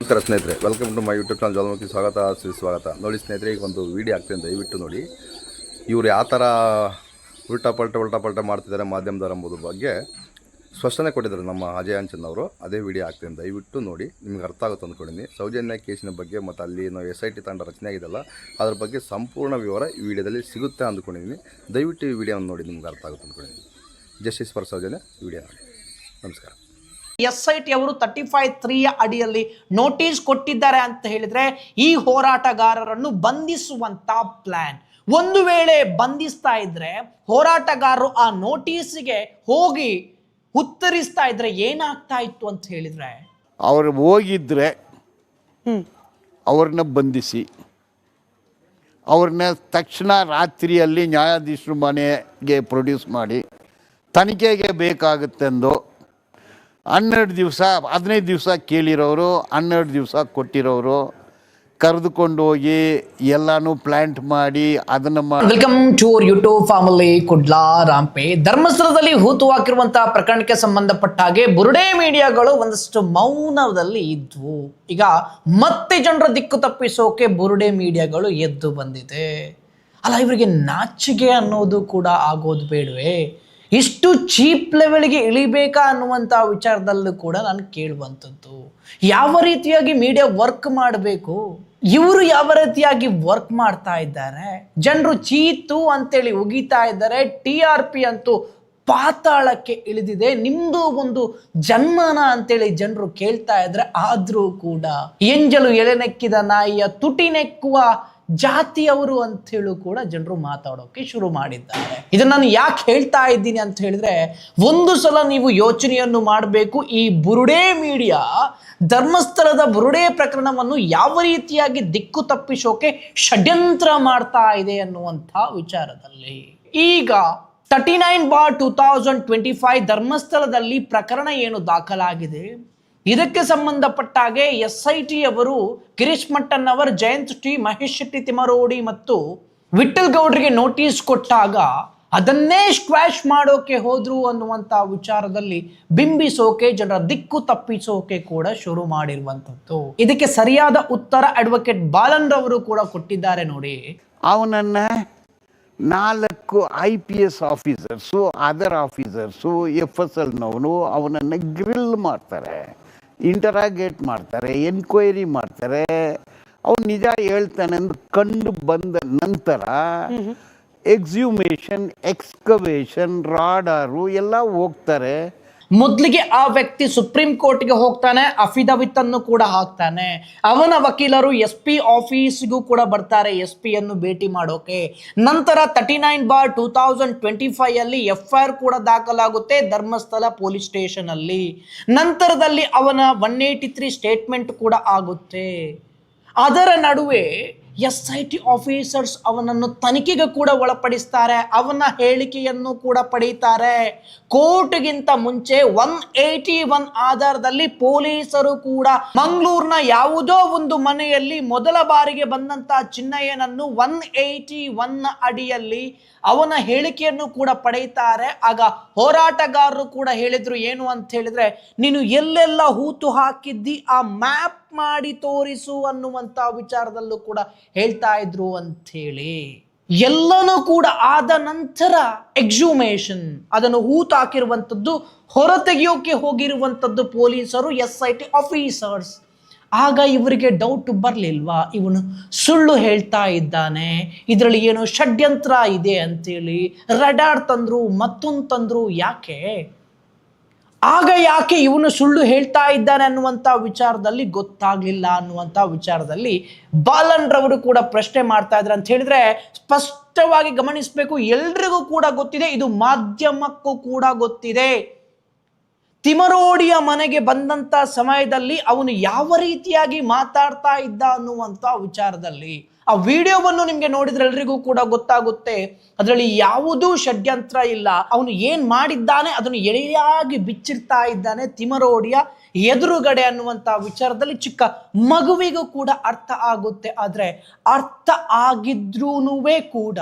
ನಮಸ್ಕಾರ ಸ್ನೇಹಿತರೆ welcome to my YouTube channel Jalamukhi ಸ್ವಾಗತ ಸ್ವಾಗತ. ನೋಡಿ ಸ್ನೇಹಿತರೆ, ಈಗ ಒಂದು ವಿಡಿಯೋ ಆಗ್ತೀನಿ ದಯವಿಟ್ಟು ನೋಡಿ. ಇವರು ಯಾವ ಥರ ಉಲ್ಟಾ ಪಲ್ಟ ಉಲ್ಟಾ ಪಲ್ಟ ಮಾಡ್ತಿದ್ದಾರೆ ಮಾಧ್ಯಮದವ್ರು ಎಂಬುದ್ರ ಬಗ್ಗೆ ಸ್ಪಷ್ಟನೆ ಕೊಟ್ಟಿದ್ದಾರೆ ನಮ್ಮ ಅಜಯ್ ಅಂಚನ್ ಅವರು. ಅದೇ ವಿಡಿಯೋ ಆಗ್ತೀನಿ ದಯವಿಟ್ಟು ನೋಡಿ. ನಿಮ್ಗೆ ಅರ್ಥ ಆಗುತ್ತೆ ಅಂದ್ಕೊಂಡಿನಿ ಸೌಜನ್ಯ ಕೇಸಿನ ಬಗ್ಗೆ ಮತ್ತು ಅಲ್ಲಿ ಏನೋ ಎಸ್ ಐ ಟಿ ತಂಡ ರಚನೆ ಆಗಿದೆಲ್ಲ ಅದ್ರ ಬಗ್ಗೆ ಸಂಪೂರ್ಣ ವಿವರ ಈ ವಿಡಿಯೋದಲ್ಲಿ ಸಿಗುತ್ತೆ ಅಂದ್ಕೊಂಡಿದ್ದೀನಿ ದಯವಿಟ್ಟು ಈ ವಿಡಿಯೋವನ್ನು ನೋಡಿ, ನಿಮ್ಗೆ ಅರ್ಥ ಆಗುತ್ತೆ ಅಂದ್ಕೊಂಡಿದ್ದೀನಿ ಜಸ್ಟಿಸ್ ಫಾರ್ ಸೌಜನ್ಯ ವಿಡಿಯೋ ನೋಡಿ. ನಮಸ್ಕಾರ. ಎಸ್ ಐ ಟಿ ಅವರು ತರ್ಟಿ ಫೈವ್ ತ್ರೀಯ ಅಡಿಯಲ್ಲಿ ನೋಟಿಸ್ ಕೊಟ್ಟಿದ್ದಾರೆ ಅಂತ ಹೇಳಿದ್ರೆ ಈ ಹೋರಾಟಗಾರರನ್ನು ಬಂಧಿಸುವಂತ ಪ್ಲಾನ್. ಒಂದು ವೇಳೆ ಬಂಧಿಸ್ತಾ ಇದ್ರೆ ಹೋರಾಟಗಾರರು ಆ ನೋಟಿಸ್ಗೆ ಹೋಗಿ ಉತ್ತರಿಸ್ತಾ ಇದ್ರೆ ಏನಾಗ್ತಾ ಇತ್ತು ಅಂತ ಹೇಳಿದ್ರೆ? ಅವರು ಹೋಗಿದ್ರೆ ಅವ್ರನ್ನ ಬಂಧಿಸಿ. ಅವ್ರನ್ನ ತಕ್ಷಣ ರಾತ್ರಿಯಲ್ಲಿ ನ್ಯಾಯಾಧೀಶರ ಮನೆಗೆ ಪ್ರೊಡ್ಯೂಸ್ ಮಾಡಿ ತನಿಖೆಗೆ ಬೇಕಾಗುತ್ತೆಂದು ಹನ್ನೆರಡು ದಿವಸ, ಹದಿನೈದು ದಿವಸ ಕೇಳಿರೋರು, ಹನ್ನೆರಡು ದಿವಸ ಕೊಟ್ಟಿರೋರು, ಕರೆದುಕೊಂಡು ಹೋಗಿ ಎಲ್ಲಾನು ಪ್ಲಾಂಟ್ ಮಾಡಿ ಅದನ್ನ welcome to YouTube family Kudla Rampe ಧರ್ಮಸ್ಥಳದಲ್ಲಿ ಹೂತುಹಾಕಿರುವಂತಹ ಪ್ರಕರಣಕ್ಕೆ ಸಂಬಂಧಪಟ್ಟ ಹಾಗೆ ಬುರುಡೆ ಮೀಡಿಯಾಗಳು ಒಂದಷ್ಟು ಮೌನದಲ್ಲಿ ಇದ್ವು. ಈಗ ಮತ್ತೆ ಜನರ ದಿಕ್ಕು ತಪ್ಪಿಸೋಕೆ ಬುರುಡೆ ಮೀಡಿಯಾಗಳು ಎದ್ದು ಬಂದಿದೆ. ಅಲ್ಲ, ಇವರಿಗೆ ನಾಚಿಕೆ ಅನ್ನೋದು ಕೂಡ ಆಗೋದು ಬೇಡವೇ? ಇಷ್ಟು ಚೀಪ್ ಲೆವೆಲ್ಗೆ ಇಳಿಬೇಕಾ ಅನ್ನುವಂಥ ವಿಚಾರದಲ್ಲೂ ಕೂಡ ನಾನು ಕೇಳುವಂಥದ್ದು. ಯಾವ ರೀತಿಯಾಗಿ ಮೀಡಿಯಾ ವರ್ಕ್ ಮಾಡಬೇಕು? ಇವರು ಯಾವ ರೀತಿಯಾಗಿ ವರ್ಕ್ ಮಾಡ್ತಾ ಇದ್ದಾರೆ? ಜನರು ಚೀತು ಅಂತೇಳಿ ಉಗಿತಾ ಇದ್ದಾರೆ. ಟಿ ಆರ್ ಪಿ ಅಂತೂ ಪಾತಾಳಕ್ಕೆ ಇಳಿದಿದೆ. ನಿಮ್ದು ಒಂದು ಜನ್ಮನ ಅಂತೇಳಿ ಜನರು ಕೇಳ್ತಾ ಇದ್ರೆ ಆದ್ರೂ ಕೂಡ ಎಂಜಲು ಎಳೆನೆಕ್ಕಿದ ನಾಯಿಯ ತುಟಿ ನೆಕ್ಕುವ ಜಾತಿಯವರು ಅಂತ ಹೇಳು ಕೂಡ ಜನರು ಮಾತಾಡೋಕೆ ಶುರು ಮಾಡಿದ್ದಾರೆ. ಇದನ್ನ ನಾನು ಯಾಕೆ ಹೇಳ್ತಾ ಇದ್ದೀನಿ ಅಂತ ಹೇಳಿದ್ರೆ, ಒಂದು ಸಲ ನೀವು ಯೋಚನೆಯನ್ನು ಮಾಡಬೇಕು, ಈ ಬುರುಡೆ ಮೀಡಿಯಾ ಧರ್ಮಸ್ಥಳದ ಬುರುಡೆ ಪ್ರಕರಣವನ್ನು ಯಾವ ರೀತಿಯಾಗಿ ದಿಕ್ಕು ತಪ್ಪಿಸೋಕೆ ಷಡ್ಯಂತ್ರ ಮಾಡ್ತಾ ಇದೆ ಅನ್ನುವಂಥ ವಿಚಾರದಲ್ಲಿ. ಈಗ thirty nine bar two thousand twenty five ಧರ್ಮಸ್ಥಳದಲ್ಲಿ ಪ್ರಕರಣ ಏನು ದಾಖಲಾಗಿದೆ? ಇದಕ್ಕೆ ಸಂಬಂಧಪಟ್ಟ ಹಾಗೆ ಎಸ್ ಐ ಟಿ ಅವರು Girish mutton hour Jayant T, Mahesh Shetty Timarodi ಮತ್ತು ವಿಠಲ್ ಗೌಡ್ರಿಗೆ ನೋಟಿಸ್ ಕೊಟ್ಟಾಗ ಅದನ್ನೇ ಸ್ಕ್ವಾಶ್ ಮಾಡೋಕೆ ಹೋದ್ರು ಅನ್ನುವಂಥ ವಿಚಾರದಲ್ಲಿ ಬಿಂಬಿಸೋಕೆ, ಜನರ ದಿಕ್ಕು ತಪ್ಪಿಸೋಕೆ ಕೂಡ ಶುರು ಮಾಡಿರುವಂಥದ್ದು. ಇದಕ್ಕೆ ಸರಿಯಾದ ಉತ್ತರ ಅಡ್ವೊಕೇಟ್ ಬಾಲನ್ ರವರು ಕೂಡ ಕೊಟ್ಟಿದ್ದಾರೆ ನೋಡಿ. ಅವನನ್ನ ನಾಲ್ಕು I P S officers other officers F S L ಅವನನ್ನು ಗ್ರಿಲ್ ಮಾಡ್ತಾರೆ. ಇಂಟರಾಗೇಟ್ ಮಾಡ್ತಾರೆ ಎನ್ಕ್ವೈರಿ ಮಾಡ್ತಾರೆ. ಅವ್ನು ನಿಜ ಹೇಳ್ತಾನೆ ಅಂದ್ರೆ ಕಂಡು ಬಂದ ನಂತರ ಎಕ್ಸ್ಯೂಮೇಷನ್ ಎಕ್ಸ್ಕವೇಷನ್ ರಾಡಾರು ಎಲ್ಲ ಹೋಗ್ತಾರೆ. ಮೊದಲಿಗೆ ಆ ವ್ಯಕ್ತಿ ಸುಪ್ರೀಂ ಕೋರ್ಟ್ಗೆ ಹೋಗ್ತಾನೆ ಅಫಿಡವಿಟ್ ಅನ್ನು ಕೂಡ ಹಾಕ್ತಾನೆ. ಅವನ ವಕೀಲರು ಎಸ್ ಪಿ ಆಫೀಸ್ಗೂ ಕೂಡ ಬರ್ತಾರೆ ಎಸ್ ಪಿ ಅನ್ನು ಭೇಟಿ ಮಾಡೋಕೆ. ನಂತರ thirty nine bar two thousand twenty five ಅಲ್ಲಿ ಎಫ್ ಐ ಆರ್ ಕೂಡ ದಾಖಲಾಗುತ್ತೆ ಧರ್ಮಸ್ಥಳ ಪೊಲೀಸ್ ಸ್ಟೇಷನ್ ಅಲ್ಲಿ ನಂತರದಲ್ಲಿ ಅವನ ಒನ್ ಏಯ್ಟಿ ತ್ರೀ ಸ್ಟೇಟ್ಮೆಂಟ್ ಕೂಡ ಆಗುತ್ತೆ. ಅದರ ನಡುವೆ ಎಸ್ ಐ ಟಿ ಆಫೀಸರ್ಸ್ ಅವನನ್ನು ತನಿಖೆಗೆ ಕೂಡ ಒಳಪಡಿಸ್ತಾರೆ, ಅವನ ಹೇಳಿಕೆಯನ್ನು ಕೂಡ ಪಡೀತಾರೆ. ಕೋರ್ಟ್ಗಿಂತ ಮುಂಚೆ ಒನ್ ಏಯ್ಟಿ ಒನ್ ಆಧಾರದಲ್ಲಿ ಪೊಲೀಸರು ಕೂಡ ಮಂಗಳೂರಿನ ಯಾವುದೋ ಒಂದು ಮನೆಯಲ್ಲಿ ಮೊದಲ ಬಾರಿಗೆ ಬಂದಂತಹ ಚಿನ್ನಯ್ಯನನ್ನು ಒನ್ ಏಯ್ಟಿ ಒನ್ ಅಡಿಯಲ್ಲಿ ಅವನ ಹೇಳಿಕೆಯನ್ನು ಕೂಡ ಪಡೆಯುತ್ತಾರೆ. ಆಗ ಹೋರಾಟಗಾರರು ಕೂಡ ಹೇಳಿದ್ರು ಏನು ಅಂತ ಹೇಳಿದ್ರೆ, ನೀನು ಎಲ್ಲೆಲ್ಲ ಹೂತು ಹಾಕಿದ್ದಿ, ಆ ಮ್ಯಾಪ್ ಮಾಡಿ ತೋರಿಸು ಅನ್ನುವಂತ ವಿಚಾರದಲ್ಲೂ ಕೂಡ ಹೇಳ್ತಾ ಇದ್ರು ಅಂತ ಹೇಳಿ ಎಲ್ಲನೂ ಕೂಡ ಆದ ನಂತರ ಎಕ್ಸುಮೇಷನ್ ಅದನ್ನು ಹೂತು ಹಾಕಿರುವಂಥದ್ದು ಹೊರತೆಗೆಯೋಕೆ ಹೋಗಿರುವಂಥದ್ದು ಪೊಲೀಸರು, ಎಸ್ ಐ ಟಿ ಆಫೀಸರ್ಸ್. ಆಗ ಇವರಿಗೆ ಡೌಟ್ ಬರಲಿಲ್ವಾ? ಇವನು ಸುಳ್ಳು ಹೇಳ್ತಾ ಇದ್ದಾನೆ. ಇದರಲ್ಲಿ ಏನೋ ಷಡ್ಯಂತ್ರ ಇದೆ ಅಂತೇಳಿ ರಡಾರ್ ತಂದ್ರು, ಮತ್ತೊಂದು ತಂದ್ರು ಯಾಕೆ? ಆಗ ಯಾಕೆ ಇವನು ಸುಳ್ಳು ಹೇಳ್ತಾ ಇದ್ದಾನೆ ಅನ್ನುವಂಥ ವಿಚಾರದಲ್ಲಿ ಗೊತ್ತಾಗಲಿಲ್ಲ ಅನ್ನುವಂಥ ವಿಚಾರದಲ್ಲಿ ಬಾಲನ್ ರವರು ಕೂಡ ಪ್ರಶ್ನೆ ಮಾಡ್ತಾ ಇದ್ರು ಅಂತ ಹೇಳಿದ್ರೆ ಸ್ಪಷ್ಟವಾಗಿ ಗಮನಿಸಬೇಕು. ಎಲ್ರಿಗೂ ಕೂಡ ಗೊತ್ತಿದೆ, ಇದು ಮಾಧ್ಯಮಕ್ಕೂ ಕೂಡ ಗೊತ್ತಿದೆ. ತಿಮರೋಡಿಯ ಮನೆಗೆ ಬಂದಂತ ಸಮಯದಲ್ಲಿ ಅವನು ಯಾವ ರೀತಿಯಾಗಿ ಮಾತಾಡ್ತಾ ಇದ್ದ ಅನ್ನುವಂಥ ವಿಚಾರದಲ್ಲಿ ಆ ವಿಡಿಯೋವನ್ನು ನಿಮಗೆ ನೋಡಿದ್ರೆ ಎಲ್ರಿಗೂ ಕೂಡ ಗೊತ್ತಾಗುತ್ತೆ. ಅದರಲ್ಲಿ ಯಾವುದೂ ಷಡ್ಯಂತ್ರ ಇಲ್ಲ. ಅವನು ಏನು ಮಾಡಿದ್ದಾನೆ ಅದನ್ನು ಎಳೆಯಾಗಿ ಬಿಚ್ಚಿರ್ತಾ ಇದ್ದಾನೆ ತಿಮರೋಡಿಯ ಎದುರುಗಡೆ ಅನ್ನುವಂಥ ವಿಚಾರದಲ್ಲಿ ಚಿಕ್ಕ ಮಗುವಿಗೂ ಕೂಡ ಅರ್ಥ ಆಗುತ್ತೆ. ಆದರೆ ಅರ್ಥ ಆಗಿದ್ರೂ ಕೂಡ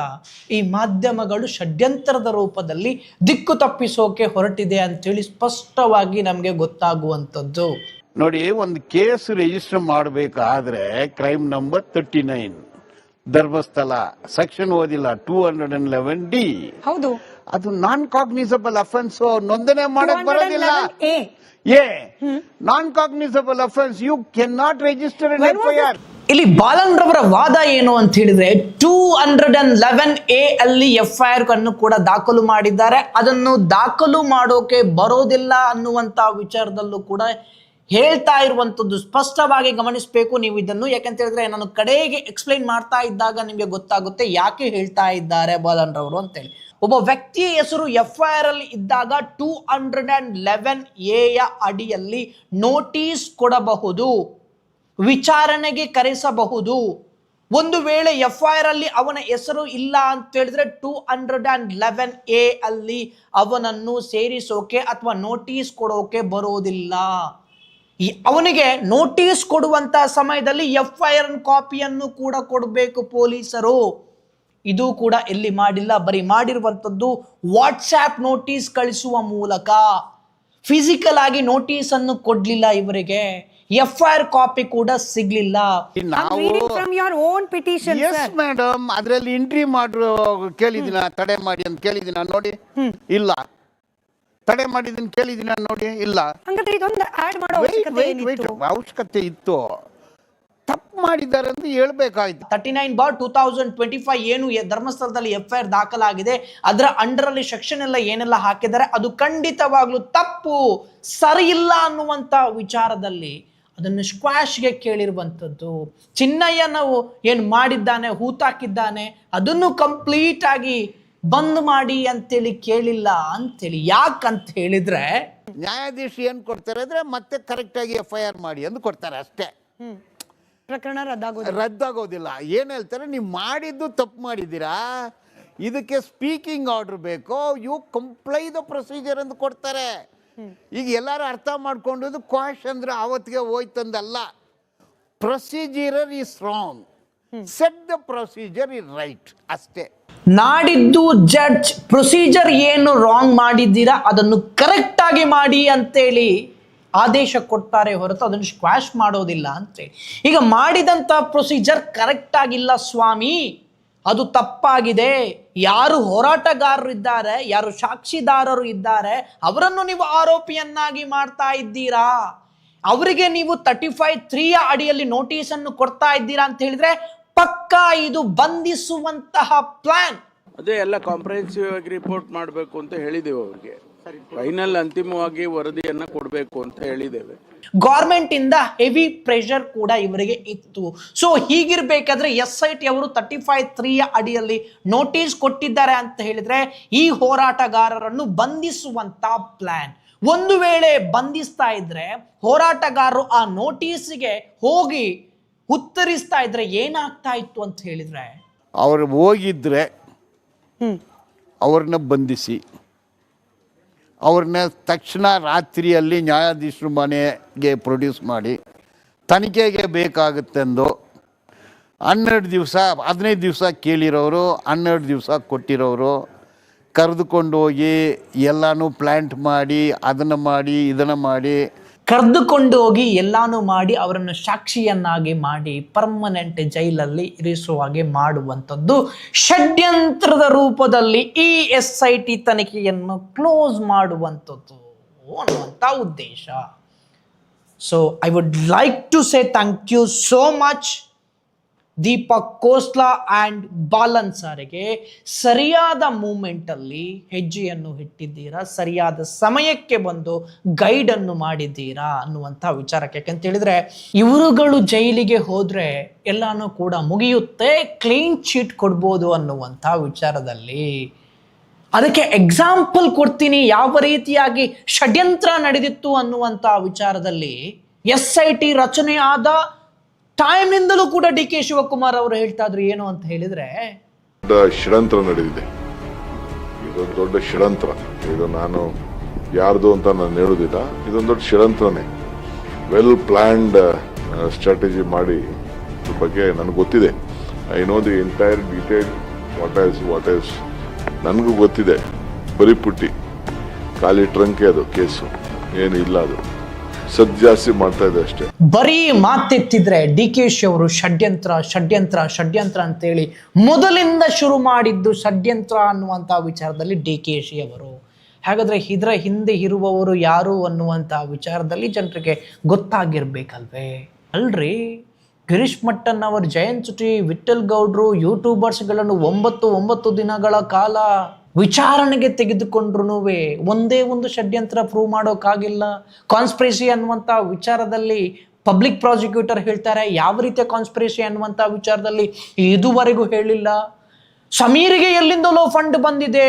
ಈ ಮಾಧ್ಯಮಗಳು ಷಡ್ಯಂತರದ ರೂಪದಲ್ಲಿ ದಿಕ್ಕು ತಪ್ಪಿಸೋಕೆ ಹೊರಟಿದೆ ಅಂತೇಳಿ ಸ್ಪಷ್ಟವಾಗಿ ನಮಗೆ ಗೊತ್ತಾಗುವಂಥದ್ದು. ನೋಡಿ ಒಂದು ಕೇಸ್ ರಿಜಿಸ್ಟರ್ ಮಾಡಬೇಕಾದ್ರೆ crime number thirty nine Dharmasthala section ಓದಿಲ್ಲ two hundred and eleven D. ಹೌದು. ಅದು ನಾನ್ ಕಾಗ್ನಿಸಬಲ್ ಅಫೆನ್ಸ್ ನೋಂದಣಿ ಮಾಡಕ್ ಬರೋದಿಲ್ಲ. 211A. A non cognisable offence you can not register in ಇಲ್ಲಿ ಬಾಲನ್ ರವರ ವಾದ ಏನು ಅಂತ ಹೇಳಿದ್ರೆ two hundred and eleven A ಅಲ್ಲಿ ಎಫ್ ಐ ಆರ್ ಅನ್ನು ಕೂಡ ದಾಖಲು ಮಾಡಿದ್ದಾರೆ. ಅದನ್ನು ದಾಖಲು ಮಾಡೋಕೆ ಬರೋದಿಲ್ಲ ಅನ್ನುವಂತ ವಿಚಾರದಲ್ಲೂ ಕೂಡ ಹೇಳ್ತಾ ಇರುವಂತದ್ದು ಸ್ಪಷ್ಟವಾಗಿ ಗಮನಿಸಬೇಕು ನೀವು ಇದನ್ನು. ಯಾಕಂತ ಹೇಳಿದ್ರೆ ನಾನು ಕಡೆಗೆ ಎಕ್ಸ್ಪ್ಲೈನ್ ಮಾಡ್ತಾ ಇದ್ದಾಗ ನಿಮಗೆ ಗೊತ್ತಾಗುತ್ತೆ ಯಾಕೆ ಹೇಳ್ತಾ ಇದ್ದಾರೆ ಬಾಲನ್ ರವರು ಅಂತೇಳಿ. ಒಬ್ಬ ವ್ಯಕ್ತಿಯ ಹೆಸರು ಎಫ್ ಐ ಆರ್ ಅಲ್ಲಿ ಇದ್ದಾಗ ಟೂ ಹಂಡ್ರೆಡ್ ಅಂಡ್ ಲೆವೆನ್ ಎಯ ಅಡಿಯಲ್ಲಿ ನೋಟಿಸ್ ಕೊಡಬಹುದು, ವಿಚಾರಣೆಗೆ ಕರೆಸಬಹುದು. ಒಂದು ವೇಳೆ ಎಫ್ ಐ ಆರ್ ಅಲ್ಲಿ ಅವನ ಹೆಸರು ಇಲ್ಲ ಅಂತ ಹೇಳಿದ್ರೆ two hundred and eleven A ಅಲ್ಲಿ ಅವನನ್ನು ಸೇರಿಸೋಕೆ ಅಥವಾ ನೋಟಿಸ್ ಕೊಡೋಕೆ ಬರೋದಿಲ್ಲ. ಈ ಅವನಿಗೆ ನೋಟಿಸ್ ಕೊಡುವಂತ ಸಮಯದಲ್ಲಿ ಎಫ್ ಐ ಆರ್ ಕಾಪಿಯನ್ನು ಕೂಡ ಕೊಡಬೇಕು ಪೊಲೀಸರು. ಇದು ಕೂಡ ಎಲ್ಲಿ ಮಾಡಿಲ್ಲ ಬರೀ ಮಾಡಿರುವಂಥದ್ದು ವಾಟ್ಸ್ಆ್ಯಪ್ ನೋಟಿಸ್ ಕಳಿಸುವ ಮೂಲಕ. ಫಿಸಿಕಲ್ ಆಗಿ ನೋಟಿಸ್ ಅನ್ನು ಕೊಡ್ಲಿಲ್ಲ ಇವರಿಗೆ. ಎಫ್ ಐ ಆರ್ ಕಾಪಿ ಕೂಡ ಸಿಗ್ಲಿಲ್ಲ. ಮೇಡಮ್ ಅದ್ರಲ್ಲಿ ಎಂಟ್ರಿ ಮಾಡ್ರು ಕೇಳಿದಿನ ತಡೆ ಮಾಡಿ ಅಂತ ಕೇಳಿದಿನ ನೋಡಿ ಇಲ್ಲ. ತಡೆ ಮಾಡಿದನ್ ಕೇಳಿದಿನ ನೋಡಿ ಇಲ್ಲ. ಹಂಗಾದ್ರೆ ಇದೊಂದು ಆಡ್ ಮಾಡೋ Wait, ಅವಶ್ಯಕತೆ. ಏನಿತ್ತು? ಇತ್ತು. ತಪ್ಪು ಮಾಡಿದ್ದಾರೆ ಅಂತ ಹೇಳ್ಬೇಕಾಯ್ತು. Thirty nine bar two thousand twenty five ಏನು ಧರ್ಮಸ್ಥಳದಲ್ಲಿ ಎಫ್ ಐ ಆರ್ ದಾಖಲಾಗಿದೆ. ಅದರ ಅಂಡರ್ ಅಲ್ಲಿ ಸೆಕ್ಷನ್ ಎಲ್ಲ ಏನೆಲ್ಲ ಹಾಕಿದ್ದಾರೆ ಅದು ಖಂಡಿತವಾಗ್ಲೂ ತಪ್ಪು ಸರಿ ಇಲ್ಲ ಅನ್ನುವಂತ ವಿಚಾರದಲ್ಲಿ ಅದನ್ನು ಸ್ಕ್ವಾಶ್ಗೆ ಕೇಳಿರುವಂಥದ್ದು. ಚಿನ್ನಯ್ಯ ನಾವು ಏನು ಮಾಡಿದ್ದಾನೆ ಹೂತಾಕಿದ್ದಾನೆ ಅದನ್ನು ಕಂಪ್ಲೀಟ್ ಆಗಿ ಬಂದ್ ಮಾಡಿ ಅಂತೇಳಿ ಕೇಳಿಲ್ಲ ಅಂತೇಳಿ ಯಾಕಂತ ಹೇಳಿದ್ರೆ ನ್ಯಾಯಾಧೀಶ ಏನ್ ಕೊಡ್ತಾರೆ ಅಂದ್ರೆ ಮತ್ತೆ ಕರೆಕ್ಟ್ ಆಗಿ ಎಫ್ ಐ ಆರ್ ಮಾಡಿ ಅಂತ ಕೊಡ್ತಾರೆ ಅಷ್ಟೇ. ಪ್ರಕರಣ ರದ್ದಾಗೋದು ರದ್ದಾಗೋದಿಲ್ಲ. ಏನ್ ಹೇಳ್ತಾರೆ? ನೀವು ಮಾಡಿದ್ದು ತಪ್ಪು ಮಾಡಿದ್ದೀರಾ? ಇದಕ್ಕೆ ಸ್ಪೀಕಿಂಗ್ ಆರ್ಡರ್ ಬೇಕು? ಯು ಕಂಪ್ಲೈ ದ ಪ್ರೊಸೀಜರ್ ಅಂತ ಕೊಡ್ತಾರೆ. ಈಗ ಎಲ್ಲರೂ ಅರ್ಥ ಮಾಡ್ಕೊಂಡಿದ್ದು ಕ್ವಾಶ್ ಅಂದ್ರೆ ಆವತ್ತಿಗೆ ಹೋಯ್ತಂದಲ್ಲ. Procedure is wrong set the procedure is right ಅಷ್ಟೇ. ನಾಡಿದ್ದು ಜಡ್ಜ್ ಪ್ರೊಸೀಜರ್ ಏನು ರಾಂಗ್ ಮಾಡಿದ್ದೀರಾ ಅದನ್ನು ಕರೆಕ್ಟ್ ಆಗಿ ಮಾಡಿ ಅಂತೇಳಿ ಆದೇಶ ಕೊಡ್ತಾರೆ ಹೊರತು ಅದನ್ನು ಸ್ಕ್ವಾಶ್ ಮಾಡೋದಿಲ್ಲ ಅಂತೇಳಿ. ಈಗ ಮಾಡಿದಂಥ ಪ್ರೊಸೀಜರ್ ಕರೆಕ್ಟ್ ಆಗಿಲ್ಲ ಸ್ವಾಮಿ ಅದು ತಪ್ಪಾಗಿದೆ. ಯಾರು ಹೋರಾಟಗಾರರು ಇದ್ದಾರೆ ಯಾರು ಸಾಕ್ಷಿದಾರರು ಇದ್ದಾರೆ ಅವರನ್ನು ನೀವು ಆರೋಪಿಯನ್ನಾಗಿ ಮಾಡ್ತಾ ಇದ್ದೀರಾ? ಅವರಿಗೆ ನೀವು ತರ್ಟಿ ಫೈವ್ ತ್ರೀಯ ಅಡಿಯಲ್ಲಿ ನೋಟಿಸ್ ಅನ್ನು ಕೊಡ್ತಾ ಇದ್ದೀರಾ ಅಂತ ಹೇಳಿದ್ರೆ ಪಕ್ಕಾ ಇದು ಬಂಧಿಸುವಂತಹ ಪ್ಲಾನ್ ಅದೇ ಎಲ್ಲ ಕಾಂಪ್ರಹೆನ್ಸಿವ್ ಆಗಿ ರಿಪೋರ್ಟ್ ಮಾಡಬೇಕು ಅಂತ ಹೇಳಿದ್ದೇವೆ ಅವ್ರಿಗೆ. ಫೈನಲ್ ಅಂತಿಮವಾಗಿ ವರದಿಯನ್ನ ಕೊಡಬೇಕು ಅಂತ ಹೇಳಿದ್ದೇವೆ. ಗೌರ್ಮೆಂಟ್ ಇಂದ ಹೆವಿ ಪ್ರೆಷರ್ ಕೂಡ ಇವರಿಗೆ ಇತ್ತು. ಸೊ ಹೀಗಿರ್ಬೇಕಾದ್ರೆ ಎಸ್ ಐ ಟಿ ಅವರು ತರ್ಟಿ ಫೈವ್ ತ್ರೀಯ ಅಡಿಯಲ್ಲಿ ನೋಟಿಸ್ ಕೊಟ್ಟಿದ್ದಾರೆ ಅಂತ ಹೇಳಿದ್ರೆ ಈ ಹೋರಾಟಗಾರರನ್ನು ಬಂಧಿಸುವಂತ ಪ್ಲಾನ್ ಒಂದು ವೇಳೆ ಬಂಧಿಸ್ತಾ ಇದ್ರೆ ಹೋರಾಟಗಾರರು ಆ ನೋಟಿಸ್ಗೆ ಹೋಗಿ ಉತ್ತರಿಸ್ತಾ ಇದ್ರೆ ಏನಾಗ್ತಾ ಇತ್ತು ಅಂತ ಹೇಳಿದ್ರೆ? ಅವರು ಹೋಗಿದ್ರೆ ಅವ್ರನ್ನ ಬಂಧಿಸಿ. ಅವ್ರನ್ನ ತಕ್ಷಣ ರಾತ್ರಿಯಲ್ಲಿ ನ್ಯಾಯಾಧೀಶರ ಮನೆಗೆ ಪ್ರೊಡ್ಯೂಸ್ ಮಾಡಿ ತನಿಖೆಗೆ ಬೇಕಾಗುತ್ತೆಂದು ಹನ್ನೆರಡು ದಿವಸ ಹದಿನೈದು ದಿವಸ ಕೇಳಿರೋರು ಹನ್ನೆರಡು ದಿವಸ ಕೊಟ್ಟಿರೋರು ಕರೆದುಕೊಂಡು ಹೋಗಿ ಎಲ್ಲನೂ ಪ್ಲ್ಯಾಂಟ್ ಮಾಡಿ ಅದನ್ನು ಮಾಡಿ ಇದನ್ನು ಮಾಡಿ ಕರೆದುಕೊಂಡು ಹೋಗಿ ಎಲ್ಲಾನು ಮಾಡಿ ಅವರನ್ನು ಸಾಕ್ಷಿಯನ್ನಾಗಿ ಮಾಡಿ ಪರ್ಮನೆಂಟ್ ಜೈಲಲ್ಲಿ ಇರಿಸುವ ಹಾಗೆ ಮಾಡುವಂಥದ್ದು. ಷಡ್ಯಂತ್ರದ ರೂಪದಲ್ಲಿ ಈ ಎಸ್ ಐ ಟಿ ತನಿಖೆಯನ್ನು ಕ್ಲೋಸ್ ಮಾಡುವಂಥದ್ದು ಅನ್ನುವಂಥ ಉದ್ದೇಶ. So I would like to say thank you so much Deepak Kosla and Balan ಸಾರಿಗೆ ಸರಿಯಾದ ಮೂಮೆಂಟಲ್ಲಿ ಹೆಜ್ಜೆಯನ್ನು ಇಟ್ಟಿದ್ದೀರಾ? ಸರಿಯಾದ ಸಮಯಕ್ಕೆ ಬಂದು ಗೈಡನ್ನು ಮಾಡಿದ್ದೀರಾ? ಅನ್ನುವಂಥ ವಿಚಾರಕ್ಕೆ ಯಾಕಂತ ಹೇಳಿದ್ರೆ ಇವರುಗಳು ಜೈಲಿಗೆ ಹೋದರೆ ಎಲ್ಲಾನು ಕೂಡ ಮುಗಿಯುತ್ತೆ ಕ್ಲೀನ್ ಚೀಟ್ ಕೊಡ್ಬೋದು ಅನ್ನುವಂಥ ವಿಚಾರದಲ್ಲಿ. ಅದಕ್ಕೆ ಎಕ್ಸಾಂಪಲ್ ಕೊಡ್ತೀನಿ, ಯಾವ ರೀತಿಯಾಗಿ ಷಡ್ಯಂತ್ರ ನಡೆದಿತ್ತು ಅನ್ನುವಂಥ ವಿಚಾರದಲ್ಲಿ ಎಸ್ ಐ ಟಿ ರಚನೆ ಟೈಮ್ನಿಂದಲೂ ಕೂಡ ಡಿ ಕೆ ಶಿವಕುಮಾರ್ ಅವರು ಹೇಳ್ತಾ ಇದ್ರು ಏನು ಅಂತ ಹೇಳಿದ್ರೆ, ದೊಡ್ಡ ಷಡ್ಯಂತ್ರ ನಡೆದಿದೆ ಇದೊಂದು ದೊಡ್ಡ ಷಡ್ಯಂತ್ರ. ಇದು ನಾನು ಯಾರ್ದು ಅಂತ ನಾನು ಹೇಳುದಿಲ್ಲ. ಇದೊಂದು ದೊಡ್ಡ ಷಡ್ಯಂತ್ರನೇ. ವೆಲ್ ಪ್ಲ್ಯಾಂಡ್ ಸ್ಟ್ರಾಟಜಿ ಮಾಡಿ ಬಗ್ಗೆ ನನಗೆ ಗೊತ್ತಿದೆ. I know the entire detail what was what was ನನಗೂ ಗೊತ್ತಿದೆ. ಬರೀ ಪುಟ್ಟಿ ಖಾಲಿ ಟ್ರಂಕೆ ಅದು ಕೇಸು. ಏನು ಇಲ್ಲ ಅದು. ಸದ್ ಜಾಸ್ತಿ ಮಾಡ್ತಾ ಇದೆ ಅಷ್ಟೇ. ಬರೀ ಮಾತೆತ್ತಿದ್ರೆ ಡಿ ಕೆ ಶಿ ಅವರು ಷಡ್ಯಂತ್ರ ಷಡ್ಯಂತ್ರ ಷಡ್ಯಂತ್ರ ಅಂತೇಳಿ ಮೊದಲಿಂದ ಶುರು ಮಾಡಿದ್ದು ಷಡ್ಯಂತ್ರ ಅನ್ನುವಂತಹ ವಿಚಾರದಲ್ಲಿ ಡಿ ಕೆ ಶಿ ಅವರು. ಹಾಗಾದ್ರೆ ಇದರ ಹಿಂದೆ ಇರುವವರು ಯಾರು ಅನ್ನುವಂತಹ ವಿಚಾರದಲ್ಲಿ ಜನರಿಗೆ ಗೊತ್ತಾಗಿರ್ಬೇಕಲ್ವೇ? ಅಲ್ರಿ. ಗಿರೀಶ್ ಮಟ್ಟನ್ ಅವರ ಚುಟಿ ವಿಠಲ್ ಗೌಡ್ರು ಯೂಟ್ಯೂಬರ್ಸ್ಗಳನ್ನು ಒಂಬತ್ತು ಒಂಬತ್ತು ದಿನಗಳ ಕಾಲ ವಿಚಾರಣೆಗೆ ತೆಗೆದುಕೊಂಡ್ರು ಒಂದೇ ಒಂದು ಷಡ್ಯಂತ್ರ ಪ್ರೂವ್ ಮಾಡೋಕ್ಕಾಗಿಲ್ಲ. ಕಾನ್ಸ್ಪ್ರೆಸಿ ಅನ್ನುವಂಥ ವಿಚಾರದಲ್ಲಿ ಪಬ್ಲಿಕ್ ಪ್ರಾಸಿಕ್ಯೂಟರ್ ಹೇಳ್ತಾರೆ, ಯಾವ ರೀತಿಯ ಕಾನ್ಸ್ಪಿರೇಸಿ ಅನ್ನುವಂಥ ವಿಚಾರದಲ್ಲಿ ಇದುವರೆಗೂ ಹೇಳಿಲ್ಲ. ಸಮೀರ್ಗೆ ಎಲ್ಲಿಂದಲೋ ಫಂಡ್ ಬಂದಿದೆ,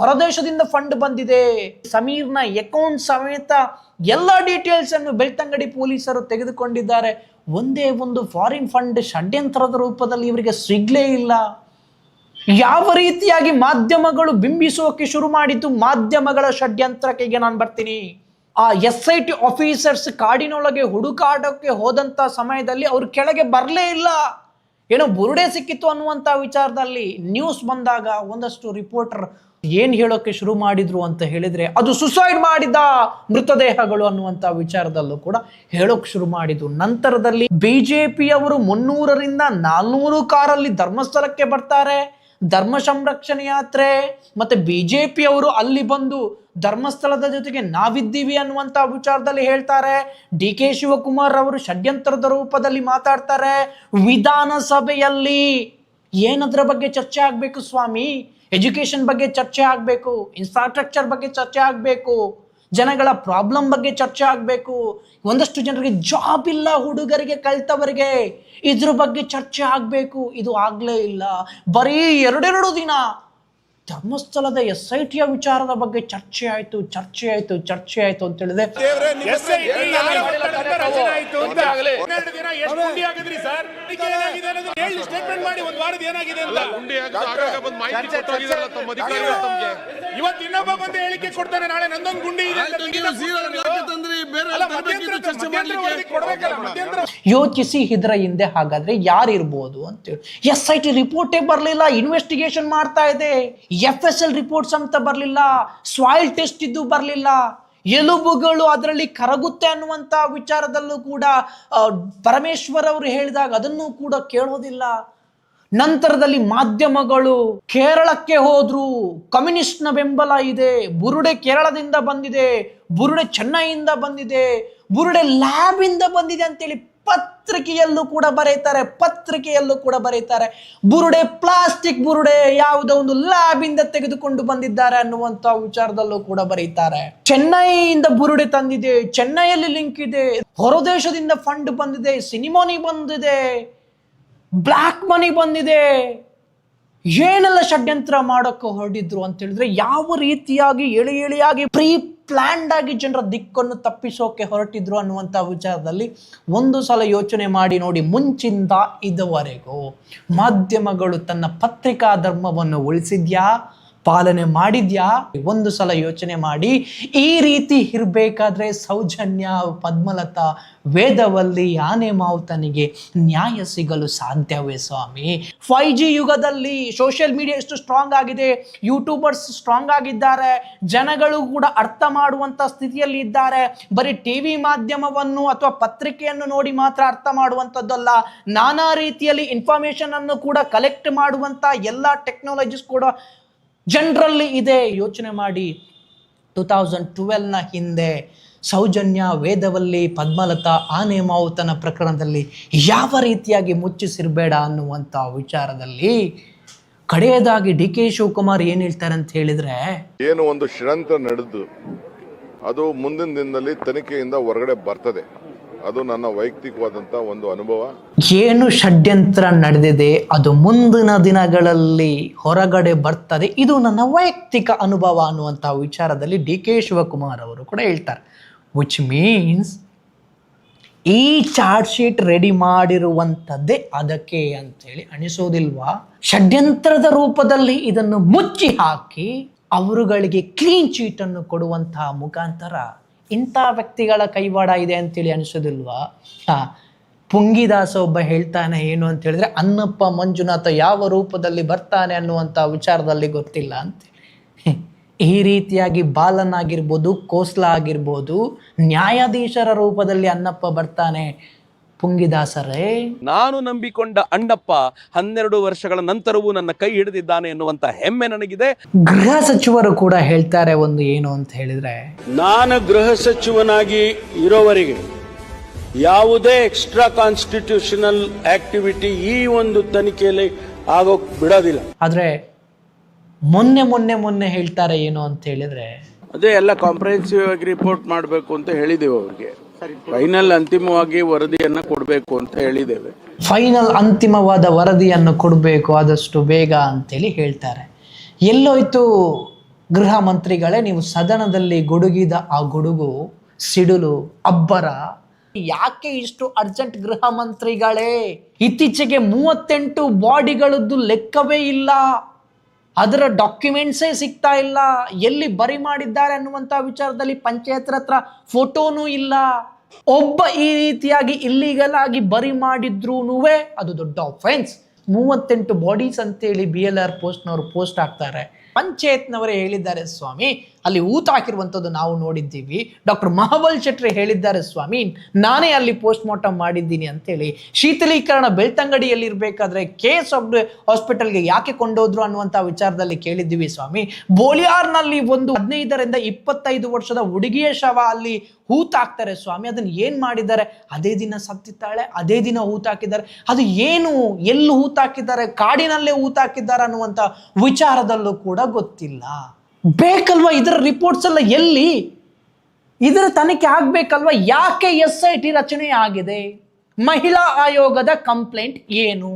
ಹೊರದೇಶದಿಂದ ಫಂಡ್ ಬಂದಿದೆ. ಸಮೀರ್ನ ಅಕೌಂಟ್ ಸಮೇತ ಎಲ್ಲ ಡೀಟೇಲ್ಸ್ ಅನ್ನು ಬೆಳ್ತಂಗಡಿ ಪೊಲೀಸರು ತೆಗೆದುಕೊಂಡಿದ್ದಾರೆ. ಒಂದೇ ಒಂದು ಫಾರಿನ್ ಫಂಡ್ ಷಡ್ಯಂತ್ರದ ರೂಪದಲ್ಲಿ ಇವರಿಗೆ ಸಿಗ್ಲೇ ಇಲ್ಲ. ಯಾವ ರೀತಿಯಾಗಿ ಮಾಧ್ಯಮಗಳು ಬಿಂಬಿಸೋಕೆ ಶುರು ಮಾಡಿದ್ದು ಮಾಧ್ಯಮಗಳ ಷಡ್ಯಂತ್ರಕ್ಕೆ ನಾನು ಬರ್ತೀನಿ. ಆ ಎಸ್ ಐ ಟಿ ಆಫೀಸರ್ಸ್ ಕಾಡಿನೊಳಗೆ ಹುಡುಕಾಡೋಕ್ಕೆ ಹೋದಂತ ಸಮಯದಲ್ಲಿ ಅವ್ರು ಕೆಳಗೆ ಬರಲೇ ಇಲ್ಲ. ಏನೋ ಬುರುಡೆ ಸಿಕ್ಕಿತ್ತು ಅನ್ನುವಂಥ ವಿಚಾರದಲ್ಲಿ ನ್ಯೂಸ್ ಬಂದಾಗ ಒಂದಷ್ಟು ರಿಪೋರ್ಟರ್ ಏನು ಹೇಳೋಕೆ ಶುರು ಮಾಡಿದ್ರು ಅಂತ ಹೇಳಿದ್ರೆ ಅದು ಸುಸೈಡ್ ಮಾಡಿದ ಮೃತದೇಹಗಳು ಅನ್ನುವಂಥ ವಿಚಾರದಲ್ಲೂ ಕೂಡ ಹೇಳೋಕೆ ಶುರು ಮಾಡಿದ್ರು ನಂತರದಲ್ಲಿ ಬಿಜೆಪಿಯವರು ಮುನ್ನೂರರಿಂದ ನಾಲ್ನೂರು ಕಾರಲ್ಲಿ ಧರ್ಮಸ್ಥಳಕ್ಕೆ ಬರ್ತಾರೆ. ಧರ್ಮ ಸಂರಕ್ಷಣೆ ಯಾತ್ರೆ, ಮತ್ತೆ ಬಿಜೆಪಿ ಅವರು ಅಲ್ಲಿ ಬಂದು ಧರ್ಮಸ್ಥಳದ ಜೊತೆಗೆ ನಾವಿದ್ದೀವಿ ಅನ್ನುವಂತ ವಿಚಾರದಲ್ಲಿ ಹೇಳ್ತಾರೆ. ಡಿ ಕೆ ಶಿವಕುಮಾರ್ ಅವರು ಷಡ್ಯಂತ್ರದ ರೂಪದಲ್ಲಿ ಮಾತಾಡ್ತಾರೆ. ವಿಧಾನಸಭೆಯಲ್ಲಿ ಏನದ್ರ ಬಗ್ಗೆ ಚರ್ಚೆ ಆಗಬೇಕು ಸ್ವಾಮಿ? ಎಜುಕೇಶನ್ ಬಗ್ಗೆ ಚರ್ಚೆ ಆಗಬೇಕು. ಇನ್ಫ್ರಾಸ್ಟ್ರಕ್ಚರ್ ಬಗ್ಗೆ ಚರ್ಚೆ ಆಗಬೇಕು. ಜನಗಳ ಪ್ರಾಬ್ಲಮ್ ಬಗ್ಗೆ ಚರ್ಚೆ ಆಗಬೇಕು. ಒಂದಷ್ಟು ಜನರಿಗೆ ಜಾಬ್ ಇಲ್ಲ, ಹುಡುಗರಿಗೆ ಕಲ್ತವರಿಗೆ. ಇದ್ರ ಬಗ್ಗೆ ಚರ್ಚೆ ಆಗಬೇಕು. ಇದು ಆಗಲೇ ಇಲ್ಲ. ಬರೀ ಎರಡೆರಡು ದಿನ ಧರ್ಮಸ್ಥಳದ ಎಸ್ ಐ ಟಿಯ ವಿಚಾರದ ಬಗ್ಗೆ ಚರ್ಚೆ ಆಯಿತು ಚರ್ಚೆ ಆಯಿತು ಚರ್ಚೆ ಆಯಿತು ಅಂತ ಹೇಳಿದೆ. ಹನ್ನೆರಡು ದಿನ ಎಷ್ಟು ಗುಂಡಿ ಆಗಿದ್ರಿ ಸರ್? ಇದಕ್ಕೆ ಏನಾಗಿದೆ ಅನ್ನೋದು ಹೇಳಿ ಸ್ಟೇಟ್ಮೆಂಟ್ ಮಾಡಿ ಒಂದ್ ವಾರದ ಏನಾಗಿದೆ ಅಂತ. ಇವತ್ತು ಇನ್ನೊಬ್ಬ ಬಂದು ಹೇಳಿಕೆ ಕೊಡ್ತಾನೆ ನಾಳೆ ನಂದೊಂದು ಗುಂಡಿ ಇದೆ ಯೋಚಿಸಿ ಇದ್ರ ಹಿಂದೆ ಹಾಗಾದ್ರೆ ಯಾರಿರ್ಬೋದು ಅಂತೇಳಿ ಎಸ್ ಐ ಟಿ ರಿಪೋರ್ಟೇ ಬರಲಿಲ್ಲ ಇನ್ವೆಸ್ಟಿಗೇಷನ್ ಮಾಡ್ತಾ ಇದೆ. ಎಫ್ ಎಸ್ ಎಲ್ ರಿಪೋರ್ಟ್ಸ್ ಅಂತ ಬರಲಿಲ್ಲ ಸಾಯಿಲ್ ಟೆಸ್ಟ್ ಇದ್ದು ಬರಲಿಲ್ಲ. ಎಲುಬುಗಳು ಅದರಲ್ಲಿ ಕರಗುತ್ತೆ ಅನ್ನುವಂಥ ವಿಚಾರದಲ್ಲೂ ಕೂಡ ಪರಮೇಶ್ವರ್ ಅವರು ಹೇಳಿದಾಗ ಅದನ್ನು ಕೂಡ ಕೇಳೋದಿಲ್ಲ. ನಂತರದಲ್ಲಿ ಮಾಧ್ಯಮಗಳು ಕೇರಳಕ್ಕೆ ಹೋದ್ರು. ಕಮ್ಯುನಿಸ್ಟ್ನ ಬೆಂಬಲ ಇದೆ. ಬುರುಡೆ ಕೇರಳದಿಂದ ಬಂದಿದೆ. ಬುರುಡೆ ಚೆನ್ನೈಯಿಂದ ಬಂದಿದೆ. ಬುರುಡೆ ಲ್ಯಾಬಿಂದ ಬಂದಿದೆ ಅಂತೇಳಿ ಪತ್ರಿಕೆಯಲ್ಲೂ ಕೂಡ ಬರೀತಾರೆ ಪತ್ರಿಕೆಯಲ್ಲೂ ಕೂಡ ಬರೀತಾರೆ ಬುರುಡೆ, ಪ್ಲಾಸ್ಟಿಕ್ ಬುರುಡೆ ಯಾವುದೋ ಒಂದು ಲ್ಯಾಬ್ ಇಂದ ತೆಗೆದುಕೊಂಡು ಬಂದಿದ್ದಾರೆ ಅನ್ನುವಂತ ವಿಚಾರದಲ್ಲೂ ಕೂಡ ಬರೀತಾರೆ ಚೆನ್ನೈಯಿಂದ ಬುರುಡೆ ತಂದಿದೆ. ಚೆನ್ನೈಯಲ್ಲಿ ಲಿಂಕ್ ಇದೆ. ಹೊರದೇಶದಿಂದ ಫಂಡ್ ಬಂದಿದೆ. ಸಿನಿಮೋನಿ ಬಂದಿದೆ. ಬ್ಲ್ಯಾಕ್ ಮನಿ ಬಂದಿದೆ. ಏನೆಲ್ಲ ಷಡ್ಯಂತ್ರ ಮಾಡೋಕ್ಕೆ ಹೊರಡಿದ್ರು ಅಂತ ಹೇಳಿದ್ರೆ ಯಾವ ರೀತಿಯಾಗಿ, ಎಳಿ ಎಳಿಯಾಗಿ ಪ್ರೀ ಪ್ಲ್ಯಾಂಡ್ ಆಗಿ ಜನರ ದಿಕ್ಕನ್ನು ತಪ್ಪಿಸೋಕೆ ಹೊರಟಿದ್ರು ಅನ್ನುವಂಥ ವಿಚಾರದಲ್ಲಿ ಒಂದು ಸಲ ಯೋಚನೆ ಮಾಡಿ ನೋಡಿ, ಮುಂಚಿಂದ ಇದುವರೆಗೂ ಮಾಧ್ಯಮಗಳು ತನ್ನ ಪತ್ರಿಕಾ ಧರ್ಮವನ್ನು ಉಳಿಸಿದ್ಯಾ? ಪಾಲನೆ ಮಾಡಿದ್ಯಾ? ಒಂದು ಸಲ ಯೋಚನೆ ಮಾಡಿ. ಈ ರೀತಿ ಇರಬೇಕಾದ್ರೆ ಸೌಜನ್ಯ, ಪದ್ಮಲತಾ, ವೇದವಲ್ಲಿ ಆನೆ ಮಾವುತನಿಗೆ ನ್ಯಾಯ ಸಿಗಲು ಸಾಧ್ಯವೇ ಸ್ವಾಮಿ? ಫೈವ್ ಜಿ ಯುಗದಲ್ಲಿ ಸೋಷಿಯಲ್ ಮೀಡಿಯಾ ಎಷ್ಟು ಸ್ಟ್ರಾಂಗ್ ಆಗಿದೆ. ಯೂಟ್ಯೂಬರ್ಸ್ ಸ್ಟ್ರಾಂಗ್ ಆಗಿದ್ದಾರೆ. ಜನಗಳು ಕೂಡ ಅರ್ಥ ಮಾಡುವಂತ ಸ್ಥಿತಿಯಲ್ಲಿ ಇದ್ದಾರೆ. ಬರೀ ಟಿವಿ ಮಾಧ್ಯಮವನ್ನು ಅಥವಾ ಪತ್ರಿಕೆಯನ್ನು ನೋಡಿ ಮಾತ್ರ ಅರ್ಥ ಮಾಡುವಂಥದ್ದಲ್ಲ. ನಾನಾ ರೀತಿಯಲ್ಲಿ ಇನ್ಫಾರ್ಮೇಶನ್ ಅನ್ನು ಕೂಡ ಕಲೆಕ್ಟ್ ಮಾಡುವಂತ ಎಲ್ಲ ಟೆಕ್ನಾಲಜೀಸ್ ಕೂಡ ಜನರಲ್ಲಿ ಇದೆ ಯೋಚನೆ ಮಾಡಿ ಟೂ ತೌಸಂಡ್ ಟ್ವೆಲ್ನ ಹಿಂದೆ ಸೌಜನ್ಯ, ವೇದವಲ್ಲಿ, ಪದ್ಮಲತಾ ಆನೆ ಮಾವುತನ ಪ್ರಕರಣದಲ್ಲಿ ಯಾವ ರೀತಿಯಾಗಿ ಮುಚ್ಚಿಸಿರಬೇಡ ಅನ್ನುವಂಥ ವಿಚಾರದಲ್ಲಿ ಕಡೆಯದಾಗಿ ಡಿ ಕೆ ಶಿವಕುಮಾರ್ ಏನು ಹೇಳ್ತಾರೆ ಅಂತ ಹೇಳಿದ್ರೆ, ಏನು ಒಂದು ಷಡ್ಯಂತ್ರ ನಡೆದು ಅದು ಮುಂದಿನ ದಿನದಲ್ಲಿ ತನಿಖೆಯಿಂದ ಹೊರಗಡೆ ಬರ್ತದೆ. ಅದು ನನ್ನ ವೈಯಕ್ತಿಕವಾದಂಥ ಒಂದು ಅನುಭವ. ಏನು ಷಡ್ಯಂತ್ರ ನಡೆದಿದೆ, ಅದು ಮುಂದಿನ ದಿನಗಳಲ್ಲಿ ಹೊರಗಡೆ ಬರ್ತದೆ. ಇದು ನನ್ನ ವೈಯಕ್ತಿಕ ಅನುಭವ ಅನ್ನುವಂತಹ ವಿಚಾರದಲ್ಲಿ ಡಿ ಕೆ ಶಿವಕುಮಾರ್ ಅವರು ಕೂಡ ಹೇಳ್ತಾರೆ. ವಿಚ್ ಮೀನ್ಸ್ ಈ ಚಾರ್ಜ್ ಶೀಟ್ ರೆಡಿ ಮಾಡಿರುವಂಥದ್ದೇ ಅದಕ್ಕೆ ಅಂತೇಳಿ ಅನಿಸೋದಿಲ್ವಾ? ಷಡ್ಯಂತ್ರದ ರೂಪದಲ್ಲಿ ಇದನ್ನು ಮುಚ್ಚಿ ಹಾಕಿ ಅವರುಗಳಿಗೆ ಕ್ಲೀನ್ ಚೀಟನ್ನು ಕೊಡುವಂತಹ ಮುಖಾಂತರ ಇಂಥ ವ್ಯಕ್ತಿಗಳ ಕೈವಾಡ ಇದೆ ಅಂತೇಳಿ ಅನಿಸೋದಿಲ್ವಾ? ಹಾ. ಪುಂಗಿದಾಸ ಒಬ್ಬ ಹೇಳ್ತಾನೆ ಏನು ಅಂತ ಹೇಳಿದ್ರೆ ಅನ್ನಪ್ಪ ಮಂಜುನಾಥ ಯಾವ ರೂಪದಲ್ಲಿ ಬರ್ತಾನೆ ಅನ್ನುವಂಥ ವಿಚಾರದಲ್ಲಿ ಗೊತ್ತಿಲ್ಲ ಅಂತ ಈ ರೀತಿಯಾಗಿ ಬಾಲನ್ ಆಗಿರ್ಬೋದು ಕೋಸ್ಲಾ ಆಗಿರ್ಬೋದು, ನ್ಯಾಯಾಧೀಶರ ರೂಪದಲ್ಲಿ ಅನ್ನಪ್ಪ ಬರ್ತಾನೆ ಪುಂಗಿದಾಸರೇ. ನಾನು ನಂಬಿಕೊಂಡ ಅಣ್ಣಪ್ಪ ಹನ್ನೆರಡು ವರ್ಷಗಳ ನಂತರವೂ ನನ್ನ ಕೈ ಹಿಡಿದಿದ್ದಾನೆ ಎನ್ನುವಂತ ಹೆಮ್ಮೆ ನನಗಿದೆ. ಗೃಹ ಸಚಿವರು ಕೂಡ ಹೇಳ್ತಾರೆ ಒಂದು ಏನು ಅಂತ ಹೇಳಿದ್ರೆ. ನಾನು ಗೃಹ ಸಚಿವನಾಗಿ ಇರೋವರೆಗೆ ಯಾವುದೇ ಎಕ್ಸ್ಟ್ರಾ ಕಾನ್ಸ್ಟಿಟ್ಯೂಷನಲ್ ಆಕ್ಟಿವಿಟಿ ಈ ಒಂದು ತನಿಖೆಯಲ್ಲಿ ಆಗೋಕ್ ಬಿಡೋದಿಲ್ಲ. ಆದ್ರೆ ಮೊನ್ನೆ ಮೊನ್ನೆ ಮೊನ್ನೆ ಹೇಳ್ತಾರೆ ಏನು ಅಂತ ಹೇಳಿದ್ರೆ. ಅದೇ ಎಲ್ಲ ಕಾಂಪ್ರಹೆನ್ಸಿವ್ ಆಗಿ ರಿಪೋರ್ಟ್ ಮಾಡಬೇಕು ಅಂತ ಹೇಳಿದೆವು ಅವ್ರಿಗೆ. ಫೈನಲ್ ಅಂತಿಮವಾಗಿ ವರದಿಯನ್ನ ಕೊಡಬೇಕು ಅಂತ ಹೇಳಿದ್ದೇವೆ. ಫೈನಲ್ ಅಂತಿಮವಾದ ವರದಿಯನ್ನು ಕೊಡಬೇಕು, ಆದಷ್ಟು ಬೇಗ ಅಂತೇಳಿ ಹೇಳ್ತಾರೆ. ಎಲ್ಲೋಯ್ತು ಗೃಹ ಮಂತ್ರಿಗಳೇ, ನೀವು ಸದನದಲ್ಲಿ ಗುಡುಗಿದ ಆ ಗುಡುಗು, ಸಿಡಿಲು, ಅಬ್ಬರ, ಯಾಕೆ ಇಷ್ಟು ಅರ್ಜೆಂಟ್ ಗೃಹ ಮಂತ್ರಿಗಳೇ? ಇತ್ತೀಚೆಗೆ ಮೂವತ್ತೆಂಟು ಬಾಡಿಗಳದ್ದು ಲೆಕ್ಕವೇ ಇಲ್ಲ. ಅದರ ಡಾಕ್ಯುಮೆಂಟ್ಸೇ ಸಿಗ್ತಾ ಇಲ್ಲ. ಎಲ್ಲಿ ಬರಿ ಮಾಡಿದ್ದಾರೆ ಅನ್ನುವಂಥ ವಿಚಾರದಲ್ಲಿ ಪಂಚಾಯತ್ ಹತ್ರ ಫೋಟೋನೂ ಇಲ್ಲ. ಒಬ್ಬ ಈ ರೀತಿಯಾಗಿ ಇಲ್ಲಿಗಲ್ ಆಗಿ ಬರಿ ಮಾಡಿದ್ರೂ ಅದು ದೊಡ್ಡ ಅಫೆನ್ಸ್ ಮೂವತ್ತೆಂಟು ಬಾಡೀಸ್ ಅಂತೇಳಿ ಬಿ ಎಲ್ ಆರ್ ಪೋಸ್ಟ್ನವರು ಪೋಸ್ಟ್ ಹಾಕ್ತಾರೆ. ಪಂಚಾಯತ್ನವರೇ ಹೇಳಿದ್ದಾರೆ ಸ್ವಾಮಿ ಅಲ್ಲಿ ಊತ ಹಾಕಿರುವಂಥದ್ದು ನಾವು ನೋಡಿದ್ದೀವಿ. ಡಾಕ್ಟರ್ ಮಹಾಬಲ್ ಶೆಟ್ರಿ ಹೇಳಿದ್ದಾರೆ, ಸ್ವಾಮಿ, ನಾನೇ ಅಲ್ಲಿ ಪೋಸ್ಟ್ ಮಾರ್ಟಮ್ ಮಾಡಿದ್ದೀನಿ ಅಂತೇಳಿ. ಶೀತಲೀಕರಣ ಬೆಳ್ತಂಗಡಿಯಲ್ಲಿ ಇರಬೇಕಾದ್ರೆ ಕೆ ಎಸ್ ಹಾಸ್ಪಿಟಲ್ಗೆ ಯಾಕೆ ಕೊಂಡೋದ್ರು ಅನ್ನುವಂಥ ವಿಚಾರದಲ್ಲಿ ಕೇಳಿದ್ದೀವಿ, ಸ್ವಾಮಿ. ಬೋಲಿಯಾರ್ನಲ್ಲಿ ಒಂದು ಹದಿನೈದರಿಂದ ಇಪ್ಪತ್ತೈದು ವರ್ಷದ ಹುಡುಗಿಯ ಶವ ಅಲ್ಲಿ ಹೂತಾಕ್ತಾರೆ ಸ್ವಾಮಿ. ಅದನ್ನ ಏನು ಮಾಡಿದ್ದಾರೆ? ಅದೇ ದಿನ ಸತ್ತಿದ್ದಾಳೆ, ಅದೇ ದಿನ ಹೂತಾಕಿದ್ದಾರೆ ಅದು ಏನು, ಎಲ್ಲಿ ಹೂತಾಕಿದ್ದಾರೆ ಕಾಡಿನಲ್ಲೇ ಹೂತಾಕಿದ್ದಾರೆ ಅನ್ನುವಂಥ ವಿಚಾರದಲ್ಲೂ ಕೂಡ ಗೊತ್ತಿಲ್ಲ. ಬೇಕಲ್ವಾ ಇದರ ರಿಪೋರ್ಟ್ಸ್ ಎಲ್ಲ ಎಲ್ಲಿ? ಇದರ ತನಿಖೆ ಆಗ್ಬೇಕಲ್ವಾ? ಯಾಕೆ ಎಸ್ ಐ ಟಿ ರಚನೆ ಆಗಿದೆ? ಮಹಿಳಾ ಆಯೋಗದ ಕಂಪ್ಲೇಂಟ್ ಏನು?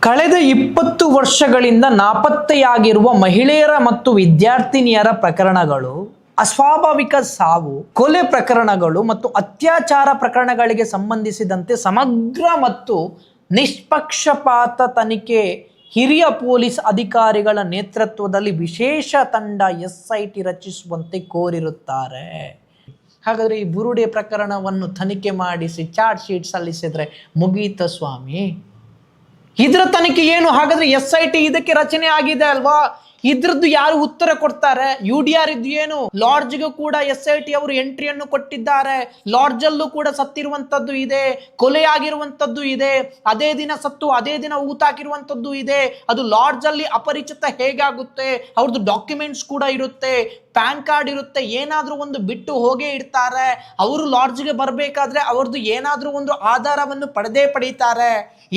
ಕಳೆದ ಇಪ್ಪತ್ತು ವರ್ಷಗಳಿಂದ ನಾಪತ್ತೆಯಾಗಿರುವ ಮಹಿಳೆಯರ ಮತ್ತು ವಿದ್ಯಾರ್ಥಿನಿಯರ ಪ್ರಕರಣಗಳು, ಅಸ್ವಾಭಾವಿಕ ಸಾವು, ಕೊಲೆ ಪ್ರಕರಣಗಳು ಮತ್ತು ಅತ್ಯಾಚಾರ ಪ್ರಕರಣಗಳಿಗೆ ಸಂಬಂಧಿಸಿದಂತೆ ಸಮಗ್ರ ಮತ್ತು ನಿಷ್ಪಕ್ಷಪಾತ ತನಿಖೆ ಹಿರಿಯ ಪೊಲೀಸ್ ಅಧಿಕಾರಿಗಳ ನೇತೃತ್ವದಲ್ಲಿ ವಿಶೇಷ ತಂಡ ಎಸ್ ಐ ಟಿ ರಚಿಸುವಂತೆ ಕೋರಿರುತ್ತಾರೆ. ಹಾಗಾದರೆ ಈ ಬುರುಡೆ ಪ್ರಕರಣವನ್ನು ತನಿಖೆ ಮಾಡಿಸಿ ಚಾರ್ಜ್ ಶೀಟ್ ಸಲ್ಲಿಸಿದರೆ ಮುಗೀತ ಸ್ವಾಮಿ? ಇದರ ತನಿಖೆ ಏನು? ಹಾಗಾದರೆ ಎಸ್ ಐ ಟಿ ಇದಕ್ಕೆ ರಚನೆ ಆಗಿದೆ ಅಲ್ವಾ? ಇದ್ರದ್ದು ಯಾರು ಉತ್ತರ ಕೊಡ್ತಾರೆ? ಯು ಡಿ ಆರ್ ಇದ್ದು ಏನು? ಲಾಡ್ಜ್ಗೂ ಕೂಡ ಎಸ್ ಐ ಟಿ ಅವರು ಎಂಟ್ರಿಯನ್ನು ಕೊಟ್ಟಿದ್ದಾರೆ. ಲಾಡ್ಜ್ ಅಲ್ಲೂ ಕೂಡ ಸತ್ತಿರುವಂತದ್ದು ಇದೆ. ಕೊಲೆಯಾಗಿರುವಂತದ್ದು ಇದೆ. ಅದೇ ದಿನ ಸತ್ತು, ಅದೇ ದಿನ ಊತಾಕಿರುವಂತದ್ದು ಇದೆ. ಅದು ಲಾಡ್ಜ್ ಅಲ್ಲಿ ಅಪರಿಚಿತ ಹೇಗಾಗುತ್ತೆ? ಅವ್ರದ್ದು ಡಾಕ್ಯುಮೆಂಟ್ಸ್ ಕೂಡ ಇರುತ್ತೆ. ಪ್ಯಾನ್ ಕಾರ್ಡ್ ಇರುತ್ತೆ, ಏನಾದರೂ ಒಂದು ಬಿಟ್ಟು ಹೋಗೇ ಇಡ್ತಾರೆ. ಅವರು ಲಾಡ್ಜ್ಗೆ ಬರಬೇಕಾದ್ರೆ ಅವ್ರದ್ದು ಏನಾದರೂ ಒಂದು ಆಧಾರವನ್ನು ಪಡೆದೇ ಪಡೀತಾರೆ.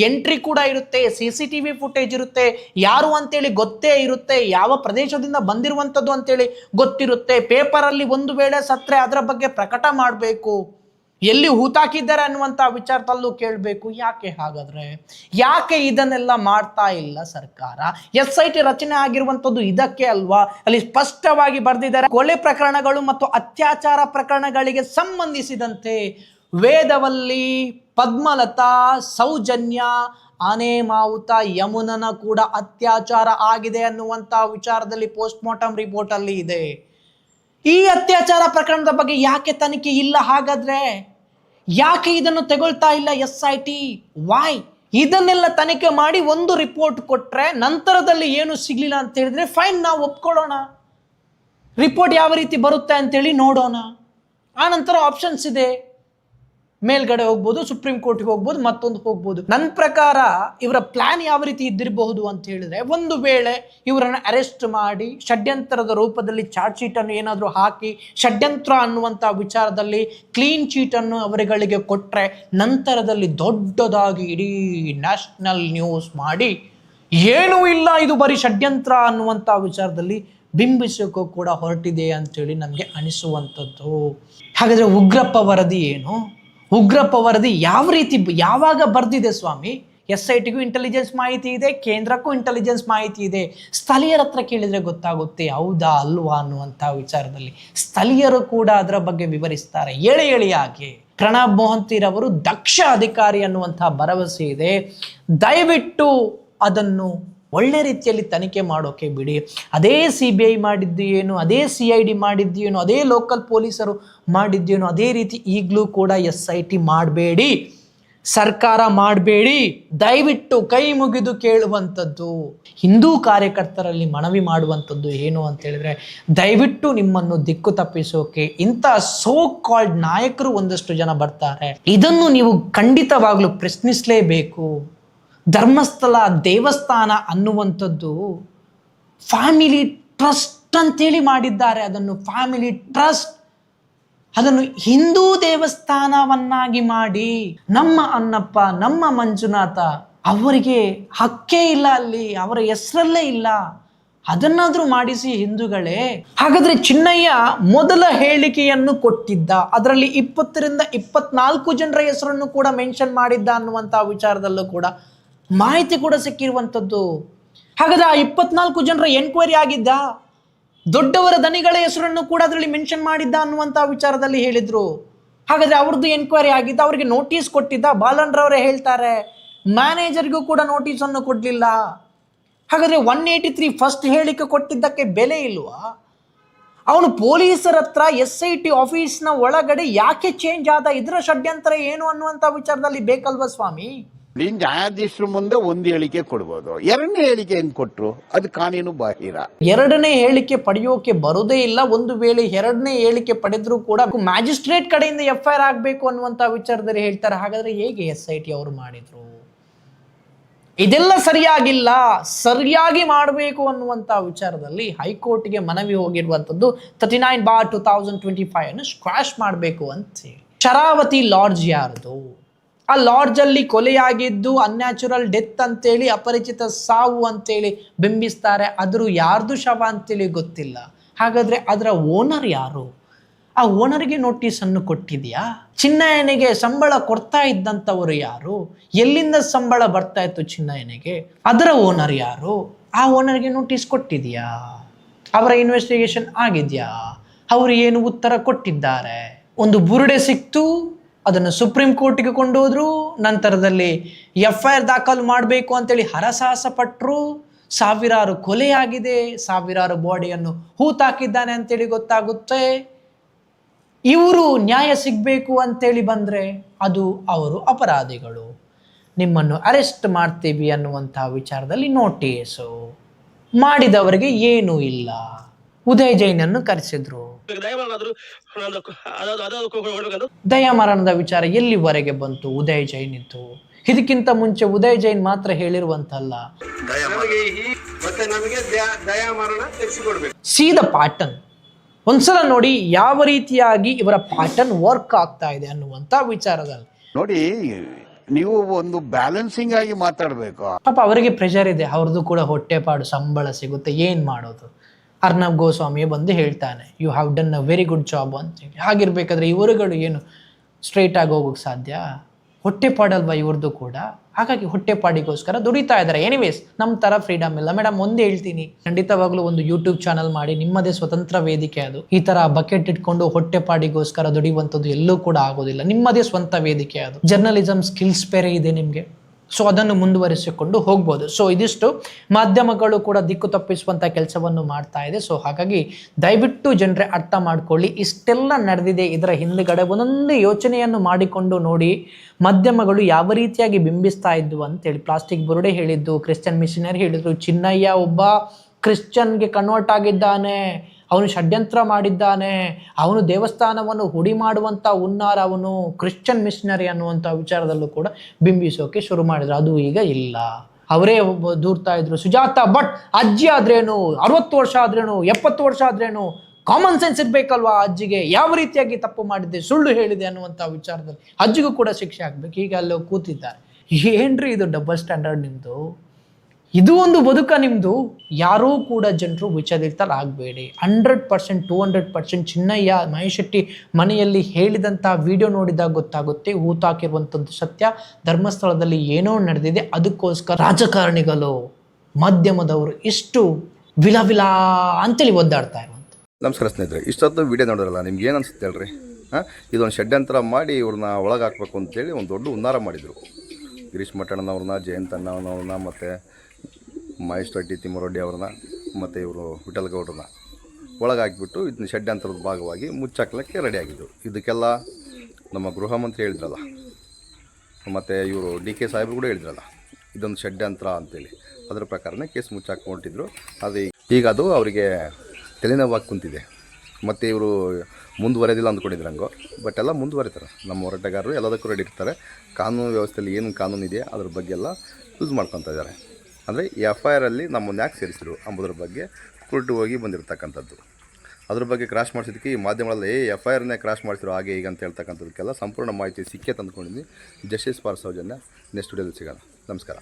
ಎಂಟ್ರಿ ಕೂಡ ಇರುತ್ತೆ C C T V footage ಇರುತ್ತೆ. ಯಾರು ಅಂತೇಳಿ ಗೊತ್ತೇ ಇರುತ್ತೆ, ಯಾವ ಪ್ರದೇಶದಿಂದ ಬಂದಿರುವಂಥದ್ದು ಅಂತೇಳಿ ಗೊತ್ತಿರುತ್ತೆ. ಪೇಪರಲ್ಲಿ ಒಂದು ವೇಳೆ ಸತ್ರೆ ಅದರ ಬಗ್ಗೆ ಪ್ರಕಟ ಮಾಡಬೇಕು. ಎಲ್ಲಿ ಹೂತಾಕಿದ್ದಾರೆ ಅನ್ನುವಂಥ ವಿಚಾರದಲ್ಲೂ ಕೇಳಬೇಕು. ಯಾಕೆ ಹಾಗಾದ್ರೆ? ಯಾಕೆ ಇದನ್ನೆಲ್ಲ ಮಾಡ್ತಾ ಇಲ್ಲ ಸರ್ಕಾರ? ಎಸ್ ಐ ಟಿ ರಚನೆ ಆಗಿರುವಂಥದ್ದು ಇದಕ್ಕೆ ಅಲ್ವಾ? ಅಲ್ಲಿ ಸ್ಪಷ್ಟವಾಗಿ ಬರೆದಿದ್ದಾರೆ, ಕೊಲೆ ಪ್ರಕರಣಗಳು ಮತ್ತು ಅತ್ಯಾಚಾರ ಪ್ರಕರಣಗಳಿಗೆ ಸಂಬಂಧಿಸಿದಂತೆ ವೇದವಲ್ಲಿ ಪದ್ಮಲತಾ, ಸೌಜನ್ಯ ಆನೆ ಮಾವುತ ಯಮುನನ ಕೂಡ ಅತ್ಯಾಚಾರ ಆಗಿದೆ ಅನ್ನುವಂಥ ವಿಚಾರದಲ್ಲಿ ಪೋಸ್ಟ್ ಮಾರ್ಟಮ್ ರಿಪೋರ್ಟ್ ಅಲ್ಲಿ ಇದೆ. ಈ ಅತ್ಯಾಚಾರ ಪ್ರಕರಣದ ಬಗ್ಗೆ ಯಾಕೆ ತನಿಖೆ ಇಲ್ಲ ಹಾಗಾದ್ರೆ? ಯಾಕೆ ಇದನ್ನು ತಗೊಳ್ತಾ ಇಲ್ಲ ಎಸ್ ಐ ಟಿ? ವಾಯ್ ಇದನ್ನೆಲ್ಲ ತನಿಖೆ ಮಾಡಿ ಒಂದು ರಿಪೋರ್ಟ್ ಕೊಟ್ರೆ ನಂತರದಲ್ಲಿ ಏನು ಸಿಗ್ಲಿಲ್ಲ ಅಂತ ಹೇಳಿದ್ರೆ ಫೈನ್ ನಾವು ಒಪ್ಕೊಳ್ಳೋಣ. ರಿಪೋರ್ಟ್ ಯಾವ ರೀತಿ ಬರುತ್ತೆ ಅಂತೇಳಿ ನೋಡೋಣ. ಆ ನಂತರ ಆಪ್ಷನ್ಸ್ ಇದೆ. ಮೇಲ್ಗಡೆ ಹೋಗ್ಬೋದು, ಸುಪ್ರೀಂ ಕೋರ್ಟ್ಗೆ ಹೋಗ್ಬೋದು, ಮತ್ತೊಂದು ಹೋಗ್ಬೋದು. ನನ್ನ ಪ್ರಕಾರ ಇವರ ಪ್ಲಾನ್ ಯಾವ ರೀತಿ ಇದ್ದಿರಬಹುದು ಅಂತ ಹೇಳಿದ್ರೆ, ಒಂದು ವೇಳೆ ಇವರನ್ನು ಅರೆಸ್ಟ್ ಮಾಡಿ, ಷಡ್ಯಂತರದ ರೂಪದಲ್ಲಿ ಚಾರ್ಜ್ ಶೀಟನ್ನು ಏನಾದರೂ ಹಾಕಿ, ಷಡ್ಯಂತ್ರ ಅನ್ನುವಂಥ ವಿಚಾರದಲ್ಲಿ ಕ್ಲೀನ್ ಚೀಟನ್ನು ಅವರುಗಳಿಗೆ ಕೊಟ್ಟರೆ ನಂತರದಲ್ಲಿ ದೊಡ್ಡದಾಗಿ ಇಡೀ ನ್ಯಾಷನಲ್ ನ್ಯೂಸ್ ಮಾಡಿ, ಏನೂ ಇಲ್ಲ ಇದು ಬರೀ ಷಡ್ಯಂತ್ರ ಅನ್ನುವಂಥ ವಿಚಾರದಲ್ಲಿ ಬಿಂಬಿಸೋಕ್ಕೂ ಕೂಡ ಹೊರಟಿದೆ ಅಂತೇಳಿ ನಮಗೆ ಅನಿಸುವಂಥದ್ದು. ಹಾಗಾದರೆ ಉಗ್ರಪ್ಪ ವರದಿ ಏನು? ಉಗ್ರಪ್ಪ ವರದಿ ಯಾವ ರೀತಿ ಯಾವಾಗ ಬರೆದಿದೆ ಸ್ವಾಮಿ? ಎಸ್ ಐ ಟಿಗೂ ಇಂಟೆಲಿಜೆನ್ಸ್ ಮಾಹಿತಿ ಇದೆ, ಕೇಂದ್ರಕ್ಕೂ ಇಂಟೆಲಿಜೆನ್ಸ್ ಮಾಹಿತಿ ಇದೆ. ಸ್ಥಳೀಯರ ಹತ್ರ ಕೇಳಿದರೆ ಗೊತ್ತಾಗುತ್ತೆ, ಹೌದಾ ಅಲ್ವಾ ಅನ್ನುವಂಥ ವಿಚಾರದಲ್ಲಿ. ಸ್ಥಳೀಯರು ಕೂಡ ಅದರ ಬಗ್ಗೆ ವಿವರಿಸ್ತಾರೆ. ಎಳೆ ಎಳೆಯಾಗಿ ಪ್ರಣಬ್ ಮೊಹಂತಿರವರು ದಕ್ಷ ಅಧಿಕಾರಿ ಅನ್ನುವಂಥ ಭರವಸೆ ಇದೆ. ದಯವಿಟ್ಟು ಅದನ್ನು ಒಳ್ಳೆ ರೀತಿಯಲ್ಲಿ ತನಿಖೆ ಮಾಡೋಕೆ ಬಿಡಿ. ಅದೇ ಸಿ ಬಿ ಐ ಮಾಡಿದ್ದು ಏನು ಅದೇ ಸಿ ಐ ಡಿ ಮಾಡಿದ್ದು ಏನು ಅದೇ ಲೋಕಲ್ ಪೊಲೀಸರು ಮಾಡಿದ್ದೇನು ಅದೇ ರೀತಿ ಈಗಲೂ ಕೂಡ ಎಸ್ ಐ ಟಿ ಮಾಡಬೇಡಿ. ಸರ್ಕಾರ ಮಾಡಬೇಡಿ. ದಯವಿಟ್ಟು ಕೈ ಮುಗಿದು ಕೇಳುವಂಥದ್ದು. ಹಿಂದೂ ಕಾರ್ಯಕರ್ತರಲ್ಲಿ ಮನವಿ ಮಾಡುವಂಥದ್ದು ಏನು ಅಂತ ಹೇಳಿದ್ರೆ, ದಯವಿಟ್ಟು ನಿಮ್ಮನ್ನು ದಿಕ್ಕು ತಪ್ಪಿಸೋಕೆ ಇಂಥ ಸೋ ಕಾಲ್ಡ್ ನಾಯಕರು ಒಂದಷ್ಟು ಜನ ಬರ್ತಾರೆ. ಇದನ್ನು ನೀವು ಖಂಡಿತವಾಗ್ಲೂ ಪ್ರಶ್ನಿಸಲೇಬೇಕು. ಧರ್ಮಸ್ಥಳ ದೇವಸ್ಥಾನ ಅನ್ನುವಂಥದ್ದು ಫ್ಯಾಮಿಲಿ ಟ್ರಸ್ಟ್ ಅಂತೇಳಿ ಮಾಡಿದ್ದಾರೆ. ಅದನ್ನು ಫ್ಯಾಮಿಲಿ ಟ್ರಸ್ಟ್ ಅದನ್ನು ಹಿಂದೂ ದೇವಸ್ಥಾನವನ್ನಾಗಿ ಮಾಡಿ ನಮ್ಮ ಅನ್ನಪ್ಪ ನಮ್ಮ ಮಂಜುನಾಥ ಅವರಿಗೆ ಹಕ್ಕೇ ಇಲ್ಲ ಅಲ್ಲಿ, ಅವರ ಹೆಸರಲ್ಲೇ ಇಲ್ಲ. ಅದನ್ನಾದ್ರೂ ಮಾಡಿಸಿ ಹಿಂದೂಗಳೇ. ಹಾಗಾದ್ರೆ ಚಿನ್ನಯ್ಯ ಮೊದಲ ಹೇಳಿಕೆಯನ್ನು ಕೊಟ್ಟಿದ್ದ, ಅದರಲ್ಲಿ ಇಪ್ಪತ್ತರಿಂದ ಇಪ್ಪತ್ನಾಲ್ಕು ಜನರ ಹೆಸರನ್ನು ಕೂಡ ಮೆನ್ಷನ್ ಮಾಡಿದ್ದ ಅನ್ನುವಂಥ ವಿಚಾರದಲ್ಲೂ ಕೂಡ ಮಾಹಿತಿ ಕೂಡ ಸಿಕ್ಕಿರುವಂಥದ್ದು. ಹಾಗಾದ್ರೆ ಆ ಇಪ್ಪತ್ನಾಲ್ಕು ಜನರ ಎನ್ಕ್ವೈರಿ ಆಗಿದ್ದ ದೊಡ್ಡವರ ದನಿಗಳ ಹೆಸರನ್ನು ಕೂಡ ಅದರಲ್ಲಿ ಮೆನ್ಷನ್ ಮಾಡಿದ್ದ ಅನ್ನುವಂಥ ವಿಚಾರದಲ್ಲಿ ಹೇಳಿದರು. ಹಾಗಾದ್ರೆ ಅವ್ರದ್ದು ಎನ್ಕ್ವೈರಿ ಆಗಿದ್ದ, ಅವರಿಗೆ ನೋಟಿಸ್ ಕೊಟ್ಟಿದ್ದ, ಬಾಲನ್ರವರೇ ಹೇಳ್ತಾರೆ ಮ್ಯಾನೇಜರ್ಗೂ ಕೂಡ ನೋಟಿಸನ್ನು ಕೊಡಲಿಲ್ಲ. ಹಾಗಾದ್ರೆ ಒನ್ ಏಯ್ಟಿ ತ್ರೀ ಫಸ್ಟ್ ಹೇಳಿಕೆ ಕೊಟ್ಟಿದ್ದಕ್ಕೆ ಬೆಲೆ ಇಲ್ವಾ? ಅವನು ಪೊಲೀಸರ ಹತ್ರ ಎಸ್ ಐ ಟಿ ಆಫೀಸ್ನ ಒಳಗಡೆ ಯಾಕೆ ಚೇಂಜ್ ಆದ, ಇದರ ಷಡ್ಯಂತರ ಏನು ಅನ್ನುವಂಥ ವಿಚಾರದಲ್ಲಿ ಬೇಕಲ್ವಾ ಸ್ವಾಮಿ? ಈ ನ್ಯಾಯಾಧೀಶರ ಮುಂದೆ ಒಂದು ಹೇಳಿಕೆ ಕೊಡ್ಬೋದು. ಎರಡನೇ ಹೇಳಿಕೆ ಏನ್ ಕೊಟ್ರು? ಅದು ಕಾನೂನು ಬಾಹಿರ. ಎರಡನೇ ಹೇಳಿಕೆ ಪಡೆಯೋಕೆ ಬರೋದೇ ಇಲ್ಲ. ಒಂದು ವೇಳೆ ಎರಡನೇ ಹೇಳಿಕೆ ಪಡೆದ್ರೂ ಕೂಡ ಮ್ಯಾಜಿಸ್ಟ್ರೇಟ್ ಕಡೆಯಿಂದ ಎಫ್ ಐ ಆಗಬೇಕು ಅನ್ನುವಂತ ವಿಚಾರದಲ್ಲಿ ಹೇಳ್ತಾರೆ. ಹಾಗಾದ್ರೆ ಹೇಗೆ ಎಸ್ ಐ ಟಿ ಅವರು ಮಾಡಿದ್ರು? ಇದೆಲ್ಲ ಸರಿಯಾಗಿಲ್ಲ. ಸರಿಯಾಗಿ ಮಾಡಬೇಕು ಅನ್ನುವಂಥ ವಿಚಾರದಲ್ಲಿ ಹೈಕೋರ್ಟ್ಗೆ ಮನವಿ ಹೋಗಿರುವಂಥದ್ದು thirty nine bar two thousand twenty five ಅನ್ನು ಸ್ಕ್ವಾಶ್ ಮಾಡಬೇಕು ಅಂತ ಹೇಳಿ. ಶರಾವತಿ ಲಾಡ್ಜ್ ಯಾರ್ದು? ಆ ಲಾಡ್ಜಲ್ಲಿ ಕೊಲೆಯಾಗಿದ್ದು ಅನ್ಯಾಚುರಲ್ ಡೆತ್ ಅಂತೇಳಿ, ಅಪರಿಚಿತ ಸಾವು ಅಂತೇಳಿ ಬಿಂಬಿಸ್ತಾರೆ. ಅದ್ರ ಯಾರ್ದು ಶವ ಅಂತೇಳಿ ಗೊತ್ತಿಲ್ಲ. ಹಾಗಾದ್ರೆ ಅದರ ಓನರ್ ಯಾರು? ಆ ಓನರ್ಗೆ ನೋಟಿಸ್ ಅನ್ನು ಕೊಟ್ಟಿದ್ಯಾ? ಚಿನ್ನಯನಿಗೆ ಸಂಬಳ ಕೊಡ್ತಾ ಇದ್ದಂಥವರು ಯಾರು? ಎಲ್ಲಿಂದ ಸಂಬಳ ಬರ್ತಾ ಇತ್ತು ಚಿನ್ನಯನಿಗೆ ಅದರ ಓನರ್ ಯಾರು? ಆ ಓನರ್ಗೆ ನೋಟಿಸ್ ಕೊಟ್ಟಿದೆಯಾ? ಅವರ ಇನ್ವೆಸ್ಟಿಗೇಷನ್ ಆಗಿದೆಯಾ? ಅವರು ಏನು ಉತ್ತರ ಕೊಟ್ಟಿದ್ದಾರೆ? ಒಂದು ಬುರುಡೆ ಸಿಕ್ತು ಅದನ್ನು ಸುಪ್ರೀಂ ಕೋರ್ಟ್ಗೆ ಕೊಂಡೋದ್ರು, ನಂತರದಲ್ಲಿ ಎಫ್ ಐ ಆರ್ ದಾಖಲು ಮಾಡಬೇಕು ಅಂತೇಳಿ ಹರಸಾಹಸ ಪಟ್ಟರು ಸಾವಿರಾರು ಕೊಲೆಯಾಗಿದೆ, ಸಾವಿರಾರು ಬಾಡಿಯನ್ನು ಹೂತಾಕಿದ್ದಾನೆ ಅಂತೇಳಿ ಗೊತ್ತಾಗುತ್ತೆ. ಇವರು ನ್ಯಾಯ ಸಿಗಬೇಕು ಅಂತೇಳಿ ಬಂದರೆ ಅದು ಅವರು ಅಪರಾಧಿಗಳು. ನಿಮ್ಮನ್ನು ಅರೆಸ್ಟ್ ಮಾಡ್ತೀವಿ ಅನ್ನುವಂಥ ವಿಚಾರದಲ್ಲಿ ನೋಟಿಸು. ಮಾಡಿದವರಿಗೆ ಏನೂ ಇಲ್ಲ. ಉದಯ್ ಜೈನನ್ನು ಕರೆಸಿದ್ರು. ದಯಾಮರಣದ ವಿಚಾರ ಎಲ್ಲಿವರೆಗೆ ಬಂತು? ಉದಯ್ ಜೈನ್ ಇತ್ತು ಇದಕ್ಕಿಂತ ಮುಂಚೆ ಉದಯ್ ಜೈನ್ ಮಾತ್ರ ಹೇಳಿರುವಂತಲ್ಲ. ಸೀದ ಪಾಟನ್. ಪ್ಯಾಟರ್ನ್ ಒಂದ್ಸಲ ನೋಡಿ ಯಾವ ರೀತಿಯಾಗಿ ಇವರ ಪ್ಯಾಟರ್ನ್ ವರ್ಕ್ ಆಗ್ತಾ ಇದೆ ಅನ್ನುವಂತ ವಿಚಾರದಲ್ಲಿ. ನೋಡಿ ನೀವು ಒಂದು ಬ್ಯಾಲೆನ್ಸಿಂಗ್ ಆಗಿ ಮಾತಾಡಬೇಕು. ಪಾಪ ಅವರಿಗೆ ಪ್ರೆಷರ್ ಇದೆ. ಅವ್ರದ್ದು ಕೂಡ ಹೊಟ್ಟೆಪಾಡು ಸಂಬಳ ಸಿಗುತ್ತೆ. ಏನ್ ಮಾಡೋದು? ಅರ್ನಬ್ ಗೋಸ್ವಾಮಿ ಬಂದು ಹೇಳ್ತಾನೆ you have done a very good job ಅಂತೇಳಿ ಹಾಗಿರ್ಬೇಕಾದ್ರೆ ಇವರುಗಳು ಏನು ಸ್ಟ್ರೈಟ್ ಆಗಿ ಹೋಗೋಕೆ ಸಾಧ್ಯ? ಹೊಟ್ಟೆಪಾಡಲ್ವಾ ಇವ್ರದ್ದು ಕೂಡ? ಹಾಗಾಗಿ ಹೊಟ್ಟೆಪಾಡಿಗೋಸ್ಕರ ದುಡಿತಾ ಇದ್ದಾರೆ. ಎನಿವೇಸ್ ನಮ್ಮ ಥರ ಫ್ರೀಡಮ್ ಇಲ್ಲ. ಮೇಡಮ್ ಒಂದೇ ಹೇಳ್ತೀನಿ. ಖಂಡಿತವಾಗ್ಲೂ ಒಂದು ಯೂಟ್ಯೂಬ್ ಚಾನಲ್ ಮಾಡಿ, ನಿಮ್ಮದೇ ಸ್ವತಂತ್ರ ವೇದಿಕೆ ಅದು. ಈ ತರ ಬಕೆಟ್ ಇಟ್ಕೊಂಡು ಹೊಟ್ಟೆಪಾಡಿಗೋಸ್ಕರ ದುಡಿಯುವಂಥದ್ದು ಎಲ್ಲೂ ಕೂಡ ಆಗೋದಿಲ್ಲ. ನಿಮ್ಮದೇ ಸ್ವಂತ ವೇದಿಕೆ ಅದು. ಜರ್ನಲಿಸಮ್ ಸ್ಕಿಲ್ಸ್ ಬೇರೆ ಇದೆ ನಿಮಗೆ. ಸೊ ಅದನ್ನು ಮುಂದುವರಿಸಿಕೊಂಡು ಹೋಗ್ಬೋದು. ಸೊ ಇದಿಷ್ಟು ಮಾಧ್ಯಮಗಳು ಕೂಡ ದಿಕ್ಕು ತಪ್ಪಿಸುವಂಥ ಕೆಲಸವನ್ನು ಮಾಡ್ತಾ ಇದೆ. ಸೊ ಹಾಗಾಗಿ ದಯವಿಟ್ಟು ಜನರೇ ಅರ್ಥ ಮಾಡ್ಕೊಳ್ಳಿ. ಇಷ್ಟೆಲ್ಲ ನಡೆದಿದೆ ಇದರ ಹಿಂದುಗಡೆ ಒಂದೊಂದು ಯೋಚನೆಯನ್ನು ಮಾಡಿಕೊಂಡು ನೋಡಿ ಮಾಧ್ಯಮಗಳು ಯಾವ ರೀತಿಯಾಗಿ ಬಿಂಬಿಸ್ತಾ ಇದ್ವು ಅಂತೇಳಿ. ಪ್ಲಾಸ್ಟಿಕ್ ಬುರುಡೆ ಹೇಳಿದ್ದು, ಕ್ರಿಶ್ಚಿಯನ್ ಮಿಷನರಿ ಹೇಳಿದ್ರು, ಚಿನ್ನಯ್ಯ ಒಬ್ಬ ಕ್ರಿಶ್ಚಿಯನ್ಗೆ ಕನ್ವರ್ಟ್ ಆಗಿದ್ದಾನೆ. ಅವನು ಷಡ್ಯಂತ್ರ ಮಾಡಿದ್ದಾನೆ, ಅವನು ದೇವಸ್ಥಾನವನ್ನು ಹುಡಿ ಮಾಡುವಂಥ ಉನ್ನಾರ ಅವನು ಕ್ರಿಶ್ಚಿಯನ್ ಮಿಷನರಿ ಅನ್ನುವಂಥ ವಿಚಾರದಲ್ಲೂ ಕೂಡ ಬಿಂಬಿಸೋಕೆ ಶುರು ಮಾಡಿದ್ರು. ಅದು ಈಗ ಇಲ್ಲ. ಅವರೇ ದೂರ್ತಾ ಇದ್ರು. ಸುಜಾತ ಬಟ್ ಅಜ್ಜಿ ಆದ್ರೇನು? ಅರವತ್ತು ವರ್ಷ ಆದ್ರೇನು? ಎಪ್ಪತ್ತು ವರ್ಷ ಆದ್ರೇನು? ಕಾಮನ್ ಸೆನ್ಸ್ ಇರಬೇಕಲ್ವಾ ಅಜ್ಜಿಗೆ? ಯಾವ ರೀತಿಯಾಗಿ ತಪ್ಪು ಮಾಡಿದೆ? ಸುಳ್ಳು ಹೇಳಿದೆ ಅನ್ನುವಂಥ ವಿಚಾರದಲ್ಲಿ ಅಜ್ಜಿಗೂ ಕೂಡ ಶಿಕ್ಷೆ ಆಗ್ಬೇಕು. ಈಗ ಅಲ್ಲಿ ಕೂತಿದ್ದಾರೆ. ಏನ್ರಿ ಇದು ಡಬಲ್ ಸ್ಟ್ಯಾಂಡರ್ಡ್ ನಿಮ್ಮದು ಇದು ಒಂದು ಬದುಕ ನಿಮ್ಮದು ಯಾರೂ ಕೂಡ ಜನರು ವಿಚಾರಿರ್ತಲ್ಲ ಆಗಬೇಡಿ. Hundred percent, two hundred percent Chinnayya, Mahesh Shetty ಮನೆಯಲ್ಲಿ ಹೇಳಿದಂಥ ವಿಡಿಯೋ ನೋಡಿದಾಗ ಗೊತ್ತಾಗುತ್ತೆ ಹೂತಾಕಿರುವಂಥದ್ದು ಸತ್ಯ. ಧರ್ಮಸ್ಥಳದಲ್ಲಿ ಏನೋ ನಡೆದಿದೆ, ಅದಕ್ಕೋಸ್ಕರ ರಾಜಕಾರಣಿಗಳು, ಮಾಧ್ಯಮದವರು ಇಷ್ಟು ವಿಲ ವಿಲ ಅಂತೇಳಿ ಒದ್ದಾಡ್ತಾ ಇರುವಂಥ ನಮಸ್ಕಾರ ಸ್ನೇಹಿತರೆ, ಇಷ್ಟೊತ್ತು ವಿಡಿಯೋ ನೋಡಿರಲ್ಲ ನಿಮ್ಗೆ ಏನು ಅನ್ಸುತ್ತೆ ಹೇಳ್ರಿ? ಹಾಂ? ಇದೊಂದು ಷಡ್ಯಂತ್ರ ಮಾಡಿ ಇವ್ರನ್ನ ಒಳಗೆ ಹಾಕ್ಬೇಕು ಅಂತೇಳಿ ಒಂದು ದೊಡ್ಡ ಉನ್ನಾರ ಮಾಡಿದರು. ಗಿರೀಶ್ ಮಠಣ್ಣನವ್ರನ್ನ ಜಯಂತ್ ಅಣ್ಣನವ್ರನ್ನ ಮತ್ತು ಮಹೇಶ್ ತೊಟ್ಟಿ ತಿಮ್ಮರೊಡ್ಡಿ ಅವ್ರನ್ನ ಮತ್ತು ಇವರು ವಿಠಲ್ಗೌಡ್ರನ್ನ ಒಳಗಾಕಿಬಿಟ್ಟು ಇದನ್ನ ಷಡ್ಯಂತ್ರದ ಭಾಗವಾಗಿ ಮುಚ್ಚಾಕ್ಲಿಕ್ಕೆ ರೆಡಿ ಆಗಿದ್ದು ಇದಕ್ಕೆಲ್ಲ ನಮ್ಮ ಗೃಹ ಮಂತ್ರಿ ಹೇಳಿದ್ರಲ್ಲ, ಮತ್ತು ಇವರು ಡಿ ಕೆ ಸಾಹೇಬ್ರು ಕೂಡ ಹೇಳಿದ್ರಲ್ಲ, ಇದೊಂದು ಷಡ್ಯಂತ್ರ ಅಂತೇಳಿ. ಅದರ ಪ್ರಕಾರನೇ ಕೇಸ್ ಮುಚ್ಚಾಕೊಂಡಿದ್ರು ಅದು ಈಗ ಅದು ಅವರಿಗೆ ತಲೆನೋವಾಗಿ ಕುಂತಿದೆ. ಮತ್ತು ಇವರು ಮುಂದುವರೆದಿಲ್ಲ ಅಂದ್ಕೊಂಡಿದ್ರು ಹಂಗೋ. ಬಟ್ ಎಲ್ಲ ಮುಂದುವರಿತಾರೆ. ನಮ್ಮ ಹೋರಾಟಗಾರರು ಎಲ್ಲದಕ್ಕೂ ರೆಡಿ ಇರ್ತಾರೆ. ಕಾನೂನು ವ್ಯವಸ್ಥೆಯಲ್ಲಿ ಏನು ಕಾನೂನು ಇದೆ ಅದ್ರ ಬಗ್ಗೆ ಎಲ್ಲ ಯೂಸ್ ಮಾಡ್ಕೊತಾ ಇದ್ದಾರೆ. ಅಂದರೆ ಎಫ್ ಐ ಆರಲ್ಲಿ ನಮ್ಮನ್ನು ಯಾಕೆ ಸೇರಿಸಿದ್ರು ಅಂಬುದ್ರ ಬಗ್ಗೆ ಕುರುಟು ಹೋಗಿ ಬಂದಿರತಕ್ಕಂಥದ್ದು. ಅದ್ರ ಬಗ್ಗೆ ಕ್ರಾಶ್ ಮಾಡಿಸಿದ್ದಕ್ಕೆ ಈ ಮಾಧ್ಯಮಗಳಲ್ಲಿ, ಏ ಎಫ್ ಐ ಆರ್ನೇ ಕ್ರಾಶ್ ಮಾಡಿಸಿರೋ ಹಾಗೆ ಈಗ ಅಂತ ಹೇಳ್ತಕ್ಕಂಥದಕ್ಕೆಲ್ಲ ಸಂಪೂರ್ಣ ಮಾಹಿತಿ ಸಿಕ್ಕೇ ತಂದ್ಕೊಂಡಿದ್ದೀನಿ. ಜಸ್ಟಿಸ್ ಫಾರ್ ಸೌಜನ್ಯ ನೆಕ್ಸ್ಟ್ ವಿಡಿಯೋದಲ್ಲಿ ಸಿಗೋಣ. ನಮಸ್ಕಾರ.